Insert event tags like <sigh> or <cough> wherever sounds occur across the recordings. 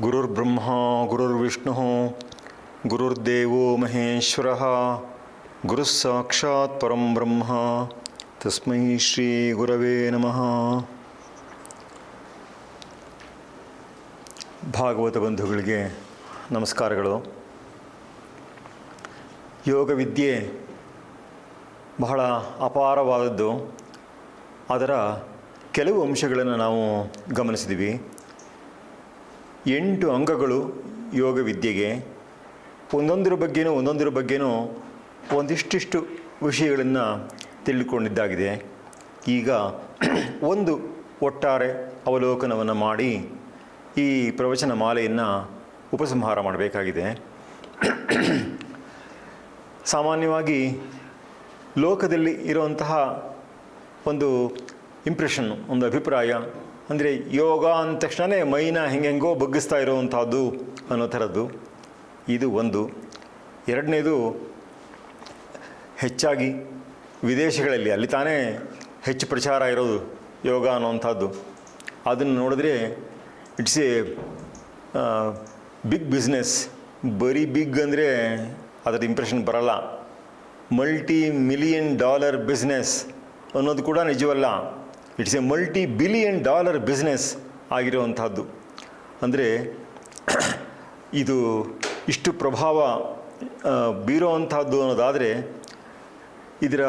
ಗುರುರ್ಬ್ರಹ್ಮ ಗುರುರ್ವಿಷ್ಣು ಗುರುರ್ದೇವೋ ಮಹೇಶ್ವರ ಗುರುಃ ಸಾಕ್ಷಾತ್ ಪರಂ ಬ್ರಹ್ಮ ತಸ್ಮೈ ಶ್ರೀ ಗುರವೇ ನಮಃ ಭಾಗವತ ಬಂಧುಗಳಿಗೆ ನಮಸ್ಕಾರಗಳು. ಯೋಗ ವಿದ್ಯೆ ಬಹಳ ಅಪಾರವಾದದ್ದು. ಅದರ ಕೆಲವು ಅಂಶಗಳನ್ನು ನಾವು ಗಮನಿಸಿದ್ದೀವಿ. ಎಂಟು ಅಂಗಗಳು ಯೋಗ ವಿದ್ಯೆಗೆ. ಒಂದೊಂದರ ಬಗ್ಗೆನೂ ಒಂದೊಂದರ ಬಗ್ಗೆನೂ ಒಂದಿಷ್ಟಿಷ್ಟು ವಿಷಯಗಳನ್ನು ತಿಳಿದುಕೊಂಡಿದ್ದಾಗಿದೆ ಈಗ <clears throat> ಒಂದು ಒಟ್ಟಾರೆ ಅವಲೋಕನವನ್ನು ಮಾಡಿ ಈ ಪ್ರವಚನ ಮಾಲೆಯನ್ನು ಉಪಸಂಹಾರ ಮಾಡಬೇಕಾಗಿದೆ. <clears throat> ಸಾಮಾನ್ಯವಾಗಿ ಲೋಕದಲ್ಲಿ ಇರುವಂತಹ ಒಂದು ಇಂಪ್ರೆಷನ್ ಒಂದು ಅಭಿಪ್ರಾಯ ಅಂದರೆ ಯೋಗ ಅಂದ ತಕ್ಷಣವೇ ಮೈನ ಹೆಂಗೆಂಗೋ ಬಗ್ಗಿಸ್ತಾ ಇರೋವಂಥದ್ದು ಅನ್ನೋ ಥರದ್ದು. ಇದು ಒಂದು. ಎರಡನೇದು, ಹೆಚ್ಚಾಗಿ ವಿದೇಶಗಳಲ್ಲಿ ಅಲ್ಲಿ ತಾನೇ ಹೆಚ್ಚು ಪ್ರಚಾರ ಇರೋದು ಯೋಗ ಅನ್ನೋವಂಥದ್ದು ಅದನ್ನು ನೋಡಿದ್ರೆ ಇಟ್ಸ್ ಎ ಬಿಗ್ ಬಿಸ್ನೆಸ್. ಬರೀ ಬಿಗ್ ಅಂದರೆ ಅದರ ಇಂಪ್ರೆಷನ್ ಬರಲ್ಲ. ಮಲ್ಟಿ ಮಿಲಿಯನ್ ಡಾಲರ್ ಬಿಸ್ನೆಸ್ ಅನ್ನೋದು ಕೂಡ ನಿಜವಲ್ಲ. It's a multi billion dollar business ಆಗಿರುವಂಥದ್ದು. ಅಂದರೆ, <clears throat> ಇದು ಇಷ್ಟು ಪ್ರಭಾವ ಬೀರೋ ಬೀರುವಂಥದ್ದು ಅನ್ನೋದಾದರೆ, ಇದರ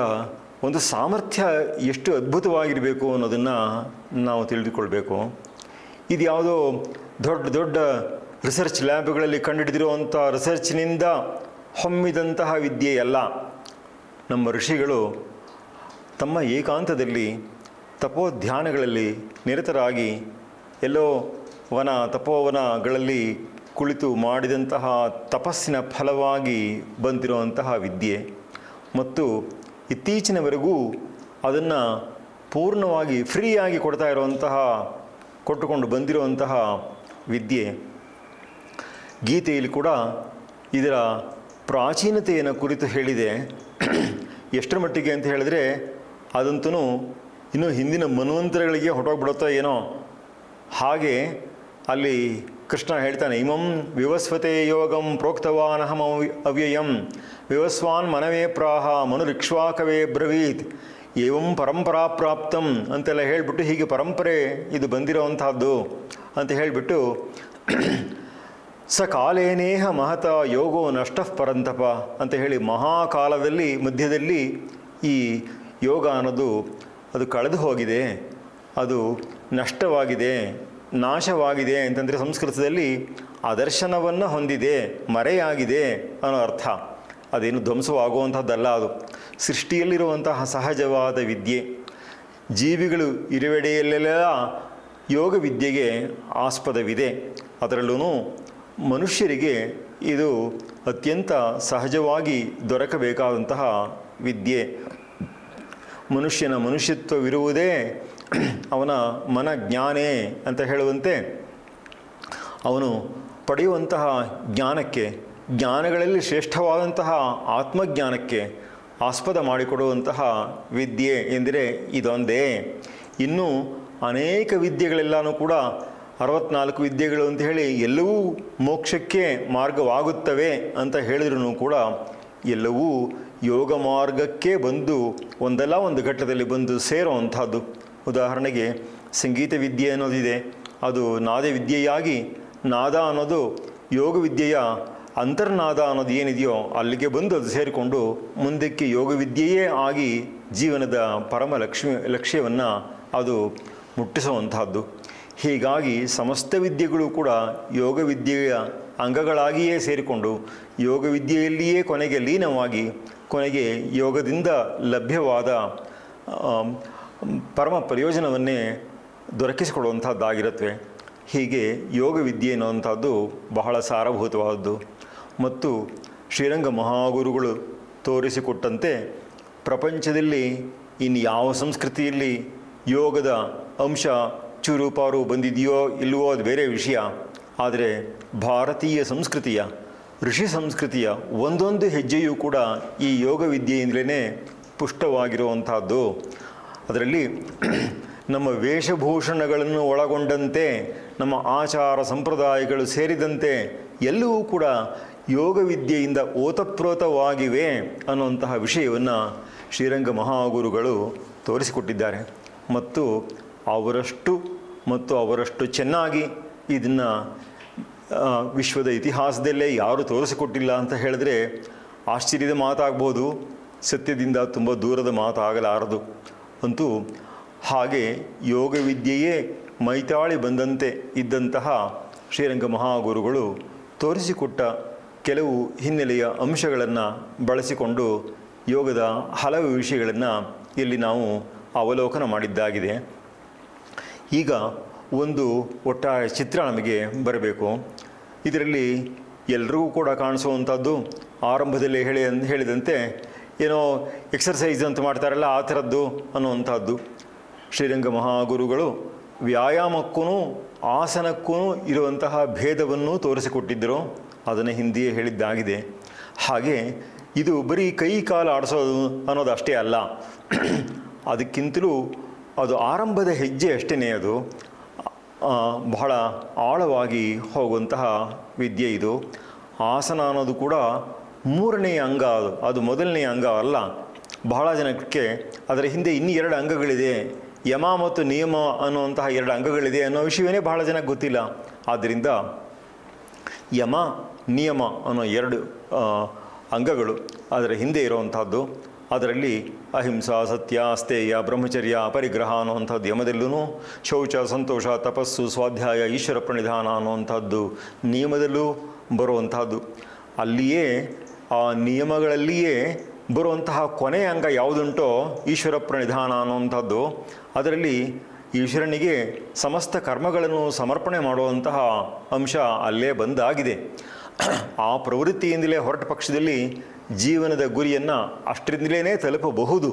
ಒಂದು ಸಾಮರ್ಥ್ಯ ಎಷ್ಟು ಅದ್ಭುತವಾಗಿರಬೇಕು ಅನ್ನೋದನ್ನು ನಾವು ತಿಳಿದುಕೊಳ್ಬೇಕು. ಇದು ಯಾವುದೋ ದೊಡ್ಡ ದೊಡ್ಡ ರಿಸರ್ಚ್ ಲ್ಯಾಬ್ಗಳಲ್ಲಿ ಕಂಡುಹಿಡಿದಿರುವಂಥ ರಿಸರ್ಚ್ನಿಂದ ಹೊಮ್ಮಿದಂತಹ ವಿದ್ಯೆ ಅಲ್ಲ ನಮ್ಮ ಋಷಿಗಳು ತಮ್ಮ ಏಕಾಂತದಲ್ಲಿ ತಪೋಧ್ಯಾನಗಳಲ್ಲಿ ನಿರತರಾಗಿ ಎಲ್ಲೋ ವನ ತಪೋವನಗಳಲ್ಲಿ ಕುಳಿತು ಮಾಡಿದಂತಹ ತಪಸ್ಸಿನ ಫಲವಾಗಿ ಬಂದಿರುವಂತಹ ವಿದ್ಯೆ. ಮತ್ತು ಇತ್ತೀಚಿನವರೆಗೂ ಅದನ್ನು ಪೂರ್ಣವಾಗಿ ಫ್ರೀಯಾಗಿ ಕೊಡ್ತಾ ಇರುವಂತಹ, ಕೊಟ್ಟುಕೊಂಡು ಬಂದಿರುವಂತಹ ವಿದ್ಯೆ. ಗೀತೆಯಲ್ಲಿ ಕೂಡ ಇದರ ಪ್ರಾಚೀನತೆಯನ್ನು ಕುರಿತು ಹೇಳಿದೆ. ಎಷ್ಟರ ಮಟ್ಟಿಗೆ ಅಂತ ಹೇಳಿದ್ರೆ, ಅದಂತೂ ಇನ್ನು ಹಿಂದಿನ ಮನ್ವಂತರಗಳಿಗೆ ಹೊಟ್ಟೋಗ್ಬಿಡುತ್ತೋ ಏನೋ, ಹಾಗೆ ಅಲ್ಲಿ ಕೃಷ್ಣ ಹೇಳ್ತಾನೆ, ಇಮಂ ವಿವಸ್ವತೆ ಯೋಗಂ ಪ್ರೋಕ್ತವಾನ್ ಅಹಂ ಅವ್ಯಯಂ, ವಿವಸ್ವಾನ್ ಮನವೇ ಪ್ರಾಹ ಮನುರಿಕ್ಷ್ವಾಕವೇ ಬ್ರವೀತ್, ಏವಂ ಪರಂಪರಾ ಪ್ರಾಪ್ತಂ ಅಂತೆಲ್ಲ ಹೇಳಿಬಿಟ್ಟು ಹೀಗೆ ಪರಂಪರೆ ಇದು ಬಂದಿರೋವಂಥದ್ದು ಅಂತ ಹೇಳಿಬಿಟ್ಟು ಸ ಕಾಲೇನೇಹ ಮಹತ ಯೋಗೋ ನಷ್ಟಃ ಪರಂತಪ ಅಂತ ಹೇಳಿ ಮಹಾಕಾಲದಲ್ಲಿ, ಮಧ್ಯದಲ್ಲಿ ಈ ಯೋಗ ಅನ್ನೋದು ಅದು ಕಳೆದು ಹೋಗಿದೆ, ಅದು ನಷ್ಟವಾಗಿದೆ, ನಾಶವಾಗಿದೆ ಅಂತಂದರೆ ಸಂಸ್ಕೃತದಲ್ಲಿ ಆದರ್ಶನವನ್ನು ಹೊಂದಿದೆ, ಮರೆಯಾಗಿದೆ ಅನ್ನೋ ಅರ್ಥ. ಅದೇನು ಧ್ವಂಸವಾಗುವಂಥದ್ದಲ್ಲ ಅದು. ಸೃಷ್ಟಿಯಲ್ಲಿರುವಂತಹ ಸಹಜವಾದ ವಿದ್ಯೆ. ಜೀವಿಗಳು ಇರುವೆಡೆಯಲ್ಲೆಲ್ಲ ಯೋಗ ವಿದ್ಯೆಗೆ ಆಸ್ಪದವಿದೆ. ಅದರಲ್ಲೂ ಮನುಷ್ಯರಿಗೆ ಇದು ಅತ್ಯಂತ ಸಹಜವಾಗಿ ದೊರಕಬೇಕಾದಂತಹ ವಿದ್ಯೆ. ಮನುಷ್ಯನ ಮನುಷ್ಯತ್ವವಿರುವುದೇ ಅವನ ಮನ ಜ್ಞಾನೇ ಅಂತ ಹೇಳುವಂತೆ ಅವನು ಪಡೆಯುವಂತಹ ಜ್ಞಾನಕ್ಕೆ, ಜ್ಞಾನಗಳಲ್ಲಿ ಶ್ರೇಷ್ಠವಾದಂತಹ ಆತ್ಮಜ್ಞಾನಕ್ಕೆ ಆಸ್ಪದ ಮಾಡಿಕೊಡುವಂತಹ ವಿದ್ಯೆ ಎಂದರೆ ಇದೊಂದೇ. ಇನ್ನು ಅನೇಕ ವಿದ್ಯೆಗಳೆಲ್ಲನೂ ಕೂಡ ಅರವತ್ನಾಲ್ಕು ವಿದ್ಯೆಗಳು ಅಂತ ಹೇಳಿ ಎಲ್ಲವೂ ಮೋಕ್ಷಕ್ಕೆ ಮಾರ್ಗವಾಗುತ್ತವೆ ಅಂತ ಹೇಳಿದ್ರೂ ಕೂಡ ಎಲ್ಲವೂ ಯೋಗ ಮಾರ್ಗಕ್ಕೆ ಬಂದು ಒಂದಲ್ಲ ಒಂದು ಘಟ್ಟದಲ್ಲಿ ಬಂದು ಸೇರುವಂಥದ್ದು ಉದಾಹರಣೆಗೆ ಸಂಗೀತ ವಿದ್ಯೆ ಅನ್ನೋದಿದೆ. ಅದು ನಾದ ವಿದ್ಯೆಯಾಗಿ ನಾದ ಅನ್ನೋದು ಯೋಗ ವಿದ್ಯೆಯ ಅಂತರ್ನಾದ ಅನ್ನೋದು ಏನಿದೆಯೋ ಅಲ್ಲಿಗೆ ಬಂದು ಅದು ಸೇರಿಕೊಂಡು ಮುಂದಕ್ಕೆ ಯೋಗ ವಿದ್ಯೆಯೇ ಆಗಿ ಜೀವನದ ಪರಮ ಲಕ್ಷ್ಮಿ, ಲಕ್ಷ್ಯವನ್ನು ಅದು ಮುಟ್ಟಿಸುವಂತಹದ್ದು ಹೀಗಾಗಿ ಸಮಸ್ತ ವಿದ್ಯೆಗಳು ಕೂಡ ಯೋಗ ವಿದ್ಯೆಯ ಅಂಗಗಳಾಗಿಯೇ ಸೇರಿಕೊಂಡು ಯೋಗ ವಿದ್ಯೆಯಲ್ಲಿಯೇ ಕೊನೆಗೆ ಲೀನವಾಗಿ ಕೊನೆಗೆ ಯೋಗದಿಂದ ಲಭ್ಯವಾದ ಪರಮ ಪ್ರಯೋಜನವನ್ನೇ ದೊರಕಿಸಿಕೊಡುವಂಥದ್ದಾಗಿರುತ್ತವೆ ಹೀಗೆ ಯೋಗ ವಿದ್ಯೆ ಅನ್ನುವಂಥದ್ದು ಬಹಳ ಸಾರಭೂತವಾದದ್ದು. ಮತ್ತು ಶ್ರೀರಂಗ ಮಹಾಗುರುಗಳು ತೋರಿಸಿಕೊಟ್ಟಂತೆ ಪ್ರಪಂಚದಲ್ಲಿ ಇನ್ನು ಯಾವ ಸಂಸ್ಕೃತಿಯಲ್ಲಿ ಯೋಗದ ಅಂಶ ಚೂರುಪಾರು ಬಂದಿದೆಯೋ ಇಲ್ಲವೋ ಅದು ಬೇರೆ ವಿಷಯ. ಆದರೆ ಭಾರತೀಯ ಸಂಸ್ಕೃತಿಯ ಋಷಿ ಸಂಸ್ಕೃತಿಯ ಒಂದೊಂದು ಹೆಜ್ಜೆಯೂ ಕೂಡ ಈ ಯೋಗ ವಿದ್ಯೆಯಿಂದಲೇ ಪುಷ್ಟವಾಗಿರುವಂತಹದ್ದು ಅದರಲ್ಲಿ ನಮ್ಮ ವೇಷಭೂಷಣಗಳನ್ನು ಒಳಗೊಂಡಂತೆ, ನಮ್ಮ ಆಚಾರ ಸಂಪ್ರದಾಯಗಳು ಸೇರಿದಂತೆ ಎಲ್ಲವೂ ಕೂಡ ಯೋಗ ವಿದ್ಯೆಯಿಂದ ಓತಪ್ರೋತವಾಗಿವೆ ಅನ್ನುವಂತಹ ವಿಷಯವನ್ನು ಶ್ರೀರಂಗ ಮಹಾಗುರುಗಳು ತೋರಿಸಿಕೊಟ್ಟಿದ್ದಾರೆ. ಮತ್ತು ಅವರಷ್ಟು ಮತ್ತು ಅವರಷ್ಟು ಚೆನ್ನಾಗಿ ಇದನ್ನು ವಿಶ್ವದ ಇತಿಹಾಸದಲ್ಲೇ ಯಾರು ತೋರಿಸಿಕೊಟ್ಟಿಲ್ಲ ಅಂತ ಹೇಳಿದ್ರೆ ಆಶ್ಚರ್ಯದ ಮಾತಾಗ್ಬೋದು, ಸತ್ಯದಿಂದ ತುಂಬ ದೂರದ ಮಾತಾಗಲಾರದು ಅಂತೂ ಹಾಗೆ ಯೋಗ ವಿದ್ಯೆಯೇ ಮೈತಾಳಿ ಬಂದಂತೆ ಇದ್ದಂತಹ ಶ್ರೀರಂಗ ಮಹಾಗುರುಗಳು ತೋರಿಸಿಕೊಟ್ಟ ಕೆಲವು ಹಿನ್ನೆಲೆಯ ಅಂಶಗಳನ್ನು ಬಳಸಿಕೊಂಡು ಯೋಗದ ಹಲವು ವಿಷಯಗಳನ್ನು ಇಲ್ಲಿ ನಾವು ಅವಲೋಕನ ಮಾಡಿದ್ದಾಗಿದೆ. ಈಗ ಒಂದು ಒಟ್ಟಾರೆ ಚಿತ್ರ ನಮಗೆ ಬರಬೇಕು. ಇದರಲ್ಲಿ ಎಲ್ರಿಗೂ ಕೂಡ ಕಾಣಿಸುವಂಥದ್ದು ಆರಂಭದಲ್ಲಿ ಹೇಳಿ ಹೇಳಿದಂತೆ ಏನೋ ಎಕ್ಸರ್ಸೈಸ್ ಅಂತ ಮಾಡ್ತಾರಲ್ಲ ಆ ಥರದ್ದು ಅನ್ನುವಂಥದ್ದು. ಶ್ರೀರಂಗ ಮಹಾಗುರುಗಳು ವ್ಯಾಯಾಮಕ್ಕೂ ಆಸನಕ್ಕೂ ಇರುವಂತಹ ಭೇದವನ್ನು ತೋರಿಸಿಕೊಟ್ಟಿದ್ದರು. ಅದನ್ನು ಹಿಂದಿಯೇ ಹೇಳಿದ್ದಾಗಿದೆ. ಹಾಗೆ ಇದು ಬರೀ ಕೈ ಕಾಲು ಆಡಿಸೋದು ಅನ್ನೋದು ಅಷ್ಟೇ ಅಲ್ಲ. ಅದಕ್ಕಿಂತಲೂ ಅದು ಆರಂಭದ ಹೆಜ್ಜೆ ಅಷ್ಟೇ ಅದು. ಬಹಳ ಆಳವಾಗಿ ಹೋಗುವಂತಹ ವಿದ್ಯೆ ಇದು. ಆಸನ ಅನ್ನೋದು ಕೂಡ ಮೂರನೇ ಅಂಗ ಅದು. ಅದು ಮೊದಲನೇ ಅಂಗ ಅಲ್ಲ. ಬಹಳ ಜನಕ್ಕೆ ಅದರ ಹಿಂದೆ ಇನ್ನೂ ಎರಡು ಅಂಗಗಳಿದೆ. ಯಮ ಮತ್ತು ನಿಯಮ ಅನ್ನುವಂತಹ ಎರಡು ಅಂಗಗಳಿದೆ ಅನ್ನೋ ವಿಷಯವೇ ಬಹಳ ಜನಕ್ಕೆ ಗೊತ್ತಿಲ್ಲ. ಆದ್ದರಿಂದ ಯಮ, ನಿಯಮ ಅನ್ನೋ ಎರಡು ಅಂಗಗಳು ಅದರ ಹಿಂದೆ ಇರುವಂಥದ್ದು. ಅದರಲ್ಲಿ ಅಹಿಂಸಾ ಸತ್ಯ ಅಸ್ತೇಯ ಬ್ರಹ್ಮಚರ್ಯ ಪರಿಗ್ರಹ ಅನ್ನುವಂಥದ್ದು ಯಮದಲ್ಲೂ ಶೌಚ, ಸಂತೋಷ, ತಪಸ್ಸು, ಸ್ವಾಧ್ಯಾಯ, ಈಶ್ವರ ಪ್ರಣಿಧಾನ ಅನ್ನುವಂಥದ್ದು ನಿಯಮದಲ್ಲೂ ಬರುವಂಥದ್ದು. ಅಲ್ಲಿಯೇ, ಆ ನಿಯಮಗಳಲ್ಲಿಯೇ ಬರುವಂತಹ ಕೊನೆಯ ಅಂಗ ಯಾವುದುಂಟೋ ಈಶ್ವರ ಪ್ರಣಿಧಾನ ಅನ್ನುವಂಥದ್ದು. ಅದರಲ್ಲಿ ಈಶ್ವರನಿಗೆ ಸಮಸ್ತ ಕರ್ಮಗಳನ್ನು ಸಮರ್ಪಣೆ ಮಾಡುವಂತಹ ಅಂಶ ಅಲ್ಲೇ ಬಂದಾಗಿದೆ. ಆ ಪ್ರವೃತ್ತಿಯಿಂದಲೇ ಹೊರಟ ಪಕ್ಷದಲ್ಲಿ ಜೀವನದ ಗುರಿಯನ್ನು ಅಷ್ಟರಿಂದಲೇ ತಲುಪಬಹುದು.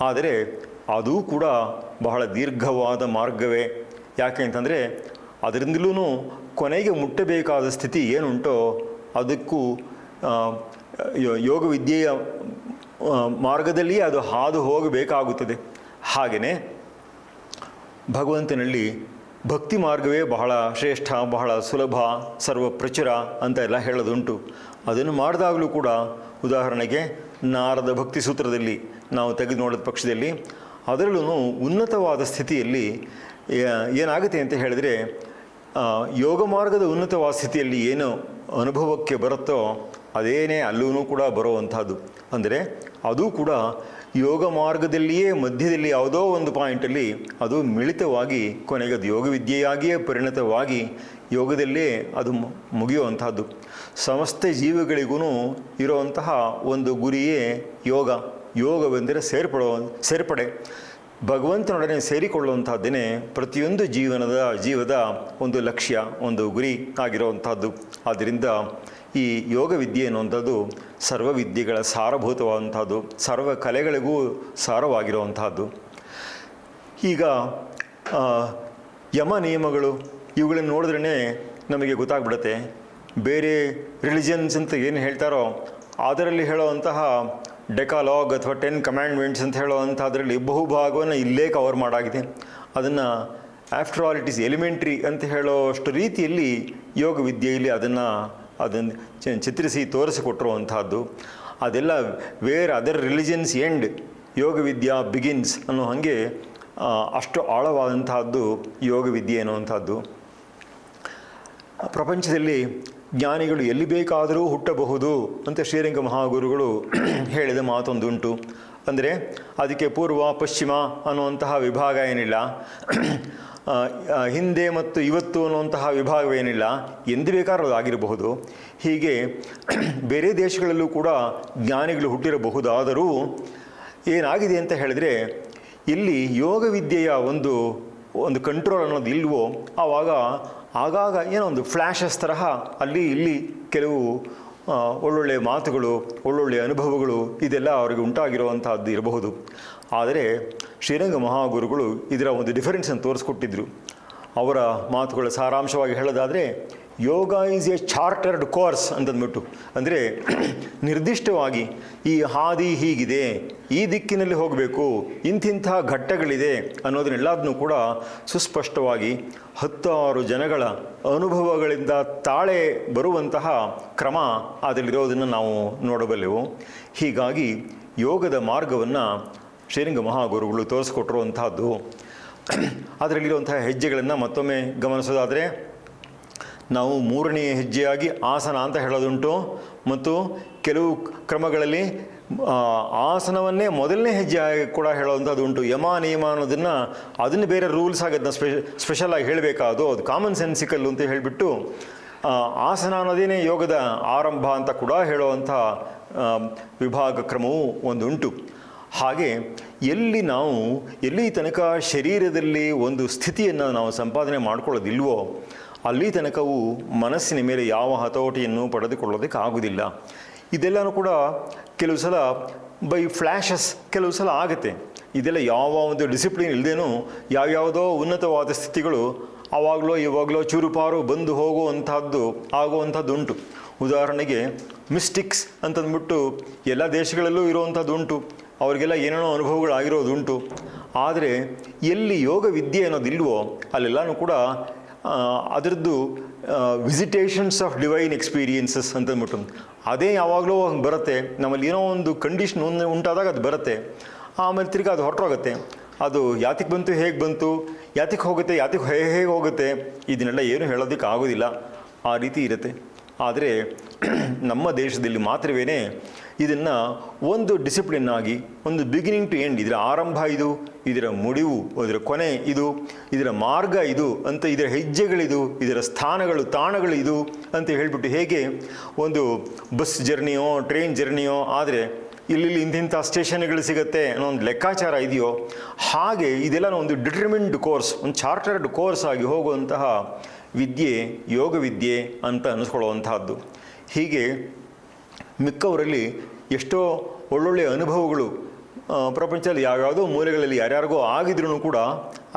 ಆದರೆ ಅದೂ ಕೂಡ ಬಹಳ ದೀರ್ಘವಾದ ಮಾರ್ಗವೇ. ಯಾಕೆ ಅಂತಂದರೆ ಅದರಿಂದಲೂ ಕೊನೆಗೆ ಮುಟ್ಟಬೇಕಾದ ಸ್ಥಿತಿ ಏನುಂಟೋ ಅದಕ್ಕೂ ಯೋಗ ವಿದ್ಯೆಯ ಮಾರ್ಗದಲ್ಲಿ ಅದು ಹಾದು ಹೋಗಬೇಕಾಗುತ್ತದೆ. ಹಾಗೆಯೇ ಭಗವಂತನಲ್ಲಿ ಭಕ್ತಿ ಮಾರ್ಗವೇ ಬಹಳ ಶ್ರೇಷ್ಠ, ಬಹಳ ಸುಲಭ, ಸರ್ವ ಪ್ರಚುರ ಅಂತ ಎಲ್ಲ ಹೇಳೋದುಂಟು. ಅದನ್ನು ಮಾಡಿದಾಗಲೂ ಕೂಡ ಉದಾಹರಣೆಗೆ ನಾರದ ಭಕ್ತಿ ಸೂತ್ರದಲ್ಲಿ ನಾವು ತೆಗೆದು ನೋಡಿದ ಪಕ್ಷದಲ್ಲಿ ಅದರಲ್ಲೂ ಉನ್ನತವಾದ ಸ್ಥಿತಿಯಲ್ಲಿ ಏನಾಗುತ್ತೆ ಅಂತ ಹೇಳಿದರೆ ಯೋಗ ಮಾರ್ಗದ ಉನ್ನತವಾದ ಸ್ಥಿತಿಯಲ್ಲಿ ಏನು ಅನುಭವಕ್ಕೆ ಬರುತ್ತೋ ಅದೇನೇ ಅಲ್ಲೂ ಕೂಡ ಬರುವಂಥದ್ದು. ಅಂದರೆ ಅದು ಕೂಡ ಯೋಗ ಮಾರ್ಗದಲ್ಲಿಯೇ, ಮಧ್ಯದಲ್ಲಿ ಯಾವುದೋ ಒಂದು ಪಾಯಿಂಟಲ್ಲಿ ಅದು ಮಿಳಿತವಾಗಿ, ಕೊನೆಗೆ ಅದು ಯೋಗ ವಿದ್ಯೆಯಾಗಿಯೇ ಪರಿಣತವಾಗಿ ಯೋಗದಲ್ಲೇ ಅದು ಮುಗಿಯುವಂತಹದ್ದು. ಸಮಸ್ತ ಜೀವಿಗಳಿಗೂ ಇರುವಂತಹ ಒಂದು ಗುರಿಯೇ ಯೋಗ. ಯೋಗವೆಂದರೆ ಸೇರ್ಪಡುವ ಸೇರ್ಪಡೆ. ಭಗವಂತನೊಡನೆ ಸೇರಿಕೊಳ್ಳುವಂಥದ್ದೇ ಪ್ರತಿಯೊಂದು ಜೀವನದ, ಜೀವದ ಒಂದು ಲಕ್ಷ್ಯ, ಒಂದು ಗುರಿ ಆಗಿರುವಂಥದ್ದು ಆದ್ದರಿಂದ ಈ ಯೋಗ ವಿದ್ಯೆ ಅನ್ನುವಂಥದ್ದು ಸರ್ವ ವಿದ್ಯೆಗಳ ಸಾರಭೂತವಾದಂಥದ್ದು ಸರ್ವ ಕಲೆಗಳಿಗೂ ಸಾರವಾಗಿರುವಂತಹದ್ದು ಈಗ ಯಮ ನಿಯಮಗಳು ಇವುಗಳನ್ನು ನೋಡಿದ್ರೇ ನಮಗೆ ಗೊತ್ತಾಗ್ಬಿಡುತ್ತೆ. ಬೇರೆ ರಿಲಿಜನ್ಸ್ ಅಂತ ಏನು ಹೇಳ್ತಾರೋ ಅದರಲ್ಲಿ ಹೇಳುವಂತಹ ಡೆಕಾಲಾಗ್ ಅಥವಾ ಟೆನ್ ಕಮ್ಯಾಂಡ್ಮೆಂಟ್ಸ್ ಅಂತ ಹೇಳುವಂಥದ್ರಲ್ಲಿ ಬಹುಭಾಗವನ್ನು ಇಲ್ಲೇ ಕವರ್ ಮಾಡಾಗಿದೆ. ಅದನ್ನು after all it is elementary ಅಂತ ಹೇಳೋಷ್ಟು ರೀತಿಯಲ್ಲಿ ಯೋಗ ವಿದ್ಯೆಯಲ್ಲಿ ಅದನ್ನು ಅದನ್ನು ಚಿತ್ರಿಸಿ ತೋರಿಸಿಕೊಟ್ಟಿರುವಂತಹದ್ದು ಅದೆಲ್ಲ where other religions end yoga vidya begins ಅನ್ನೋ ಹಾಗೆ ಅಷ್ಟು ಆಳವಾದಂತಹದ್ದು ಯೋಗ ವಿದ್ಯೆ ಅನ್ನುವಂಥದ್ದು ಪ್ರಪಂಚದಲ್ಲಿ ಜ್ಞಾನಿಗಳು ಎಲ್ಲಿ ಬೇಕಾದರೂ ಹುಟ್ಟಬಹುದು ಅಂತ ಶ್ರೀರಂಗ ಮಹಾಗುರುಗಳು <clears throat> ಹೇಳಿದ ಮಾತೊಂದುಂಟು. ಅಂದರೆ, ಅದಕ್ಕೆ ಪೂರ್ವ ಪಶ್ಚಿಮ ಅನ್ನುವಂತಹ ವಿಭಾಗ ಏನಿಲ್ಲ. <clears throat> ಹಿಂದೆ ಮತ್ತು ಇವತ್ತು ಅನ್ನುವಂತಹ ವಿಭಾಗವೇನಿಲ್ಲ, ಎಂದು ಬೇಕಾದ್ರೂ ಅದು ಆಗಿರಬಹುದು. ಹೀಗೆ <clears throat> ಬೇರೆ ದೇಶಗಳಲ್ಲೂ ಕೂಡ ಜ್ಞಾನಿಗಳು ಹುಟ್ಟಿರಬಹುದಾದರೂ ಏನಾಗಿದೆ ಅಂತ ಹೇಳಿದ್ರೆ, ಇಲ್ಲಿ ಯೋಗ ವಿದ್ಯೆಯ ಒಂದು ಒಂದು ಕಂಟ್ರೋಲ್ ಅನ್ನೋದು ಇಲ್ವೋ, ಆವಾಗ ಆಗಾಗ ಏನೋ ಒಂದು ಫ್ಲ್ಯಾಶಸ್ ತರಹ ಅಲ್ಲಿ ಇಲ್ಲಿ ಕೆಲವು ಒಳ್ಳೊಳ್ಳೆ ಮಾತುಗಳು, ಒಳ್ಳೊಳ್ಳೆ ಅನುಭವಗಳು ಇದೆಲ್ಲ ಅವರಿಗೆ ಉಂಟಾಗಿರುವಂತಹದ್ದು ಇರಬಹುದು. ಆದರೆ ಶ್ರೀರಂಗ ಮಹಾಗುರುಗಳು ಇದರ ಒಂದು ಡಿಫರೆನ್ಸನ್ನು ತೋರಿಸ್ಕೊಟ್ಟಿದ್ರು. ಅವರ ಮಾತುಗಳ ಸಾರಾಂಶವಾಗಿ ಹೇಳೋದಾದರೆ, yoga is a chartered course ಅಂತಂದ್ಬಿಟ್ಟು. ಅಂದರೆ, ನಿರ್ದಿಷ್ಟವಾಗಿ ಈ ಹಾದಿ ಹೀಗಿದೆ, ಈ ದಿಕ್ಕಿನಲ್ಲಿ ಹೋಗಬೇಕು, ಇಂತಿಂಥ ಘಟ್ಟಗಳಿದೆ ಅನ್ನೋದನ್ನೆಲ್ಲದನ್ನೂ ಕೂಡ ಸುಸ್ಪಷ್ಟವಾಗಿ ಹತ್ತಾರು ಜನಗಳ ಅನುಭವಗಳಿಂದ ತಾಳೆ ಬರುವಂತಹ ಕ್ರಮ ಅದರಲ್ಲಿರೋದನ್ನು ನಾವು ನೋಡಬಲ್ಲೆವು. ಹೀಗಾಗಿ ಯೋಗದ ಮಾರ್ಗವನ್ನು ಶ್ರೀರಂಗ ಮಹಾಗುರುಗಳು ತೋರಿಸ್ಕೊಟ್ಟಿರುವಂಥದ್ದು ಅದರಲ್ಲಿರುವಂತಹ ಹೆಜ್ಜೆಗಳನ್ನು ಮತ್ತೊಮ್ಮೆ ಗಮನಿಸೋದಾದರೆ, ನಾವು ಮೂರನೆಯ ಹೆಜ್ಜೆಯಾಗಿ ಆಸನ ಅಂತ ಹೇಳೋದುಂಟು. ಮತ್ತು ಕೆಲವು ಕ್ರಮಗಳಲ್ಲಿ ಆಸನವನ್ನೇ ಮೊದಲನೇ ಹೆಜ್ಜೆಯಾಗಿ ಕೂಡ ಹೇಳೋವಂಥದ್ದು ಉಂಟು ಯಮ ನಿಯಮ ಅನ್ನೋದನ್ನು ಅದನ್ನು ಬೇರೆ ರೂಲ್ಸ್ ಆಗಿ ಅದನ್ನ ಸ್ಪೆ ಸ್ಪೆಷಲಾಗಿ ಹೇಳಬೇಕಾದು ಅದು ಕಾಮನ್ ಸೆನ್ಸಿಕಲ್ ಅಂತ ಹೇಳಿಬಿಟ್ಟು ಆಸನ ಅನ್ನೋದೇನೇ ಯೋಗದ ಆರಂಭ ಅಂತ ಕೂಡ ಹೇಳುವಂಥ ವಿಭಾಗ ಕ್ರಮವು ಒಂದು ಉಂಟು ಹಾಗೆ ಎಲ್ಲಿ ನಾವು, ಎಲ್ಲಿ ತನಕ ಶರೀರದಲ್ಲಿ ಒಂದು ಸ್ಥಿತಿಯನ್ನು ನಾವು ಸಂಪಾದನೆ ಮಾಡ್ಕೊಳ್ಳೋದಿಲ್ವೋ, ಅಲ್ಲಿ ತನಕವು ಮನಸ್ಸಿನ ಮೇಲೆ ಯಾವ ಹತೋಟಿಯನ್ನು ಪಡೆದುಕೊಳ್ಳೋದಕ್ಕೆ ಆಗೋದಿಲ್ಲ. ಇದೆಲ್ಲನೂ ಕೂಡ ಕೆಲವು ಸಲ ಬೈ ಫ್ಲ್ಯಾಶಸ್ ಕೆಲವು ಸಲ ಆಗುತ್ತೆ. ಇದೆಲ್ಲ ಯಾವ ಒಂದು ಡಿಸಿಪ್ಲಿನ್ ಇಲ್ಲದೇನೂ ಯಾವ್ಯಾವುದೋ ಉನ್ನತವಾದ ಸ್ಥಿತಿಗಳು ಆವಾಗಲೋ ಇವಾಗಲೋ ಚೂರುಪಾರು ಬಂದು ಹೋಗುವಂಥದ್ದು ಆಗುವಂಥದ್ದು ಉಂಟು ಉದಾಹರಣೆಗೆ ಮಿಸ್ಟಿಕ್ಸ್ ಅಂತಂದ್ಬಿಟ್ಟು ಎಲ್ಲ ದೇಶಗಳಲ್ಲೂ ಇರುವಂಥದ್ದು ಉಂಟು ಅವರಿಗೆಲ್ಲ ಏನೇನೋ ಅನುಭವಗಳಾಗಿರೋದುಂಟು. ಆದರೆ ಎಲ್ಲಿ ಯೋಗ ವಿದ್ಯೆ ಅನ್ನೋದಿಲ್ವೋ ಅಲ್ಲೆಲ್ಲನೂ ಕೂಡ ಅದರದ್ದು ವಿಸಿಟೇಷನ್ಸ್ ಆಫ್ ಡಿವೈನ್ ಎಕ್ಸ್ಪೀರಿಯನ್ಸಸ್ ಅಂತಂದ್ಬಿಟ್ಟು. ಅದೇ ಯಾವಾಗಲೂ ಬರುತ್ತೆ. ನಮ್ಮಲ್ಲಿ ಏನೋ ಒಂದು ಕಂಡೀಷನ್ ಉಂಟಾದಾಗ ಅದು ಬರುತ್ತೆ. ಆಮೇಲೆ ತಿರ್ಗಿ ಅದು ಹೊರಟೋಗುತ್ತೆ. ಅದು ಯಾತಿಗೆ ಬಂತು, ಹೇಗೆ ಬಂತು ಯಾತಿಗೆ ಹೋಗುತ್ತೆ ಯಾತಿಗೆ ಹೇಗೆ ಹೇಗೆ ಹೋಗುತ್ತೆ, ಇದನ್ನೆಲ್ಲ ಏನು ಹೇಳೋದಕ್ಕೆ ಆಗೋದಿಲ್ಲ. ಆ ರೀತಿ ಇರುತ್ತೆ. ಆದರೆ, ನಮ್ಮ ದೇಶದಲ್ಲಿ ಮಾತ್ರವೇ ಇದನ್ನು ಒಂದು ಡಿಸಿಪ್ಲಿನ್ ಆಗಿ, ಒಂದು ಬಿಗಿನಿಂಗ್ ಟು ಎಂಡ್ ಇದರ ಆರಂಭ ಇದು, ಇದರ ಮುಡಿವು, ಇದರ ಕೊನೆ ಇದು, ಇದರ ಮಾರ್ಗ ಇದು, ಅಂತ ಇದರ ಹೆಜ್ಜೆಗಳಿದು, ಇದರ ಸ್ಥಾನಗಳು, ತಾಣಗಳು ಇದು ಅಂತ ಹೇಳಿಬಿಟ್ಟು ಹೇಗೆ ಒಂದು ಬಸ್ ಜರ್ನಿಯೋ ಟ್ರೈನ್ ಜರ್ನಿಯೋ ಆದರೆ ಇಲ್ಲಿ ಇಂತಿಂಥ ಸ್ಟೇಷನ್ಗಳು ಸಿಗುತ್ತೆ ಅನ್ನೋ ಒಂದು ಲೆಕ್ಕಾಚಾರ ಇದೆಯೋ, ಹಾಗೆ ಇದೆಲ್ಲ ಒಂದು ಡಿಟರ್ಮಿನ್ಡ್ ಕೋರ್ಸ್ ಒಂದು ಚಾರ್ಟರ್ಡ್ ಕೋರ್ಸ್ ಆಗಿ ಹೋಗುವಂತಹ ವಿದ್ಯೆ ಯೋಗ ವಿದ್ಯೆ ಅಂತ ಅನ್ನಿಸ್ಕೊಳ್ಳುವಂತಹದ್ದು ಹೀಗೆ ಮಿಕ್ಕವರಲ್ಲಿ ಎಷ್ಟೋ ಒಳ್ಳೊಳ್ಳೆಯ ಅನುಭವಗಳು ಪ್ರಪಂಚದಲ್ಲಿ ಯಾವ್ಯಾವುದೋ ಮೂಲೆಗಳಲ್ಲಿ ಯಾರ್ಯಾರಿಗೋ ಆಗಿದ್ರೂ ಕೂಡ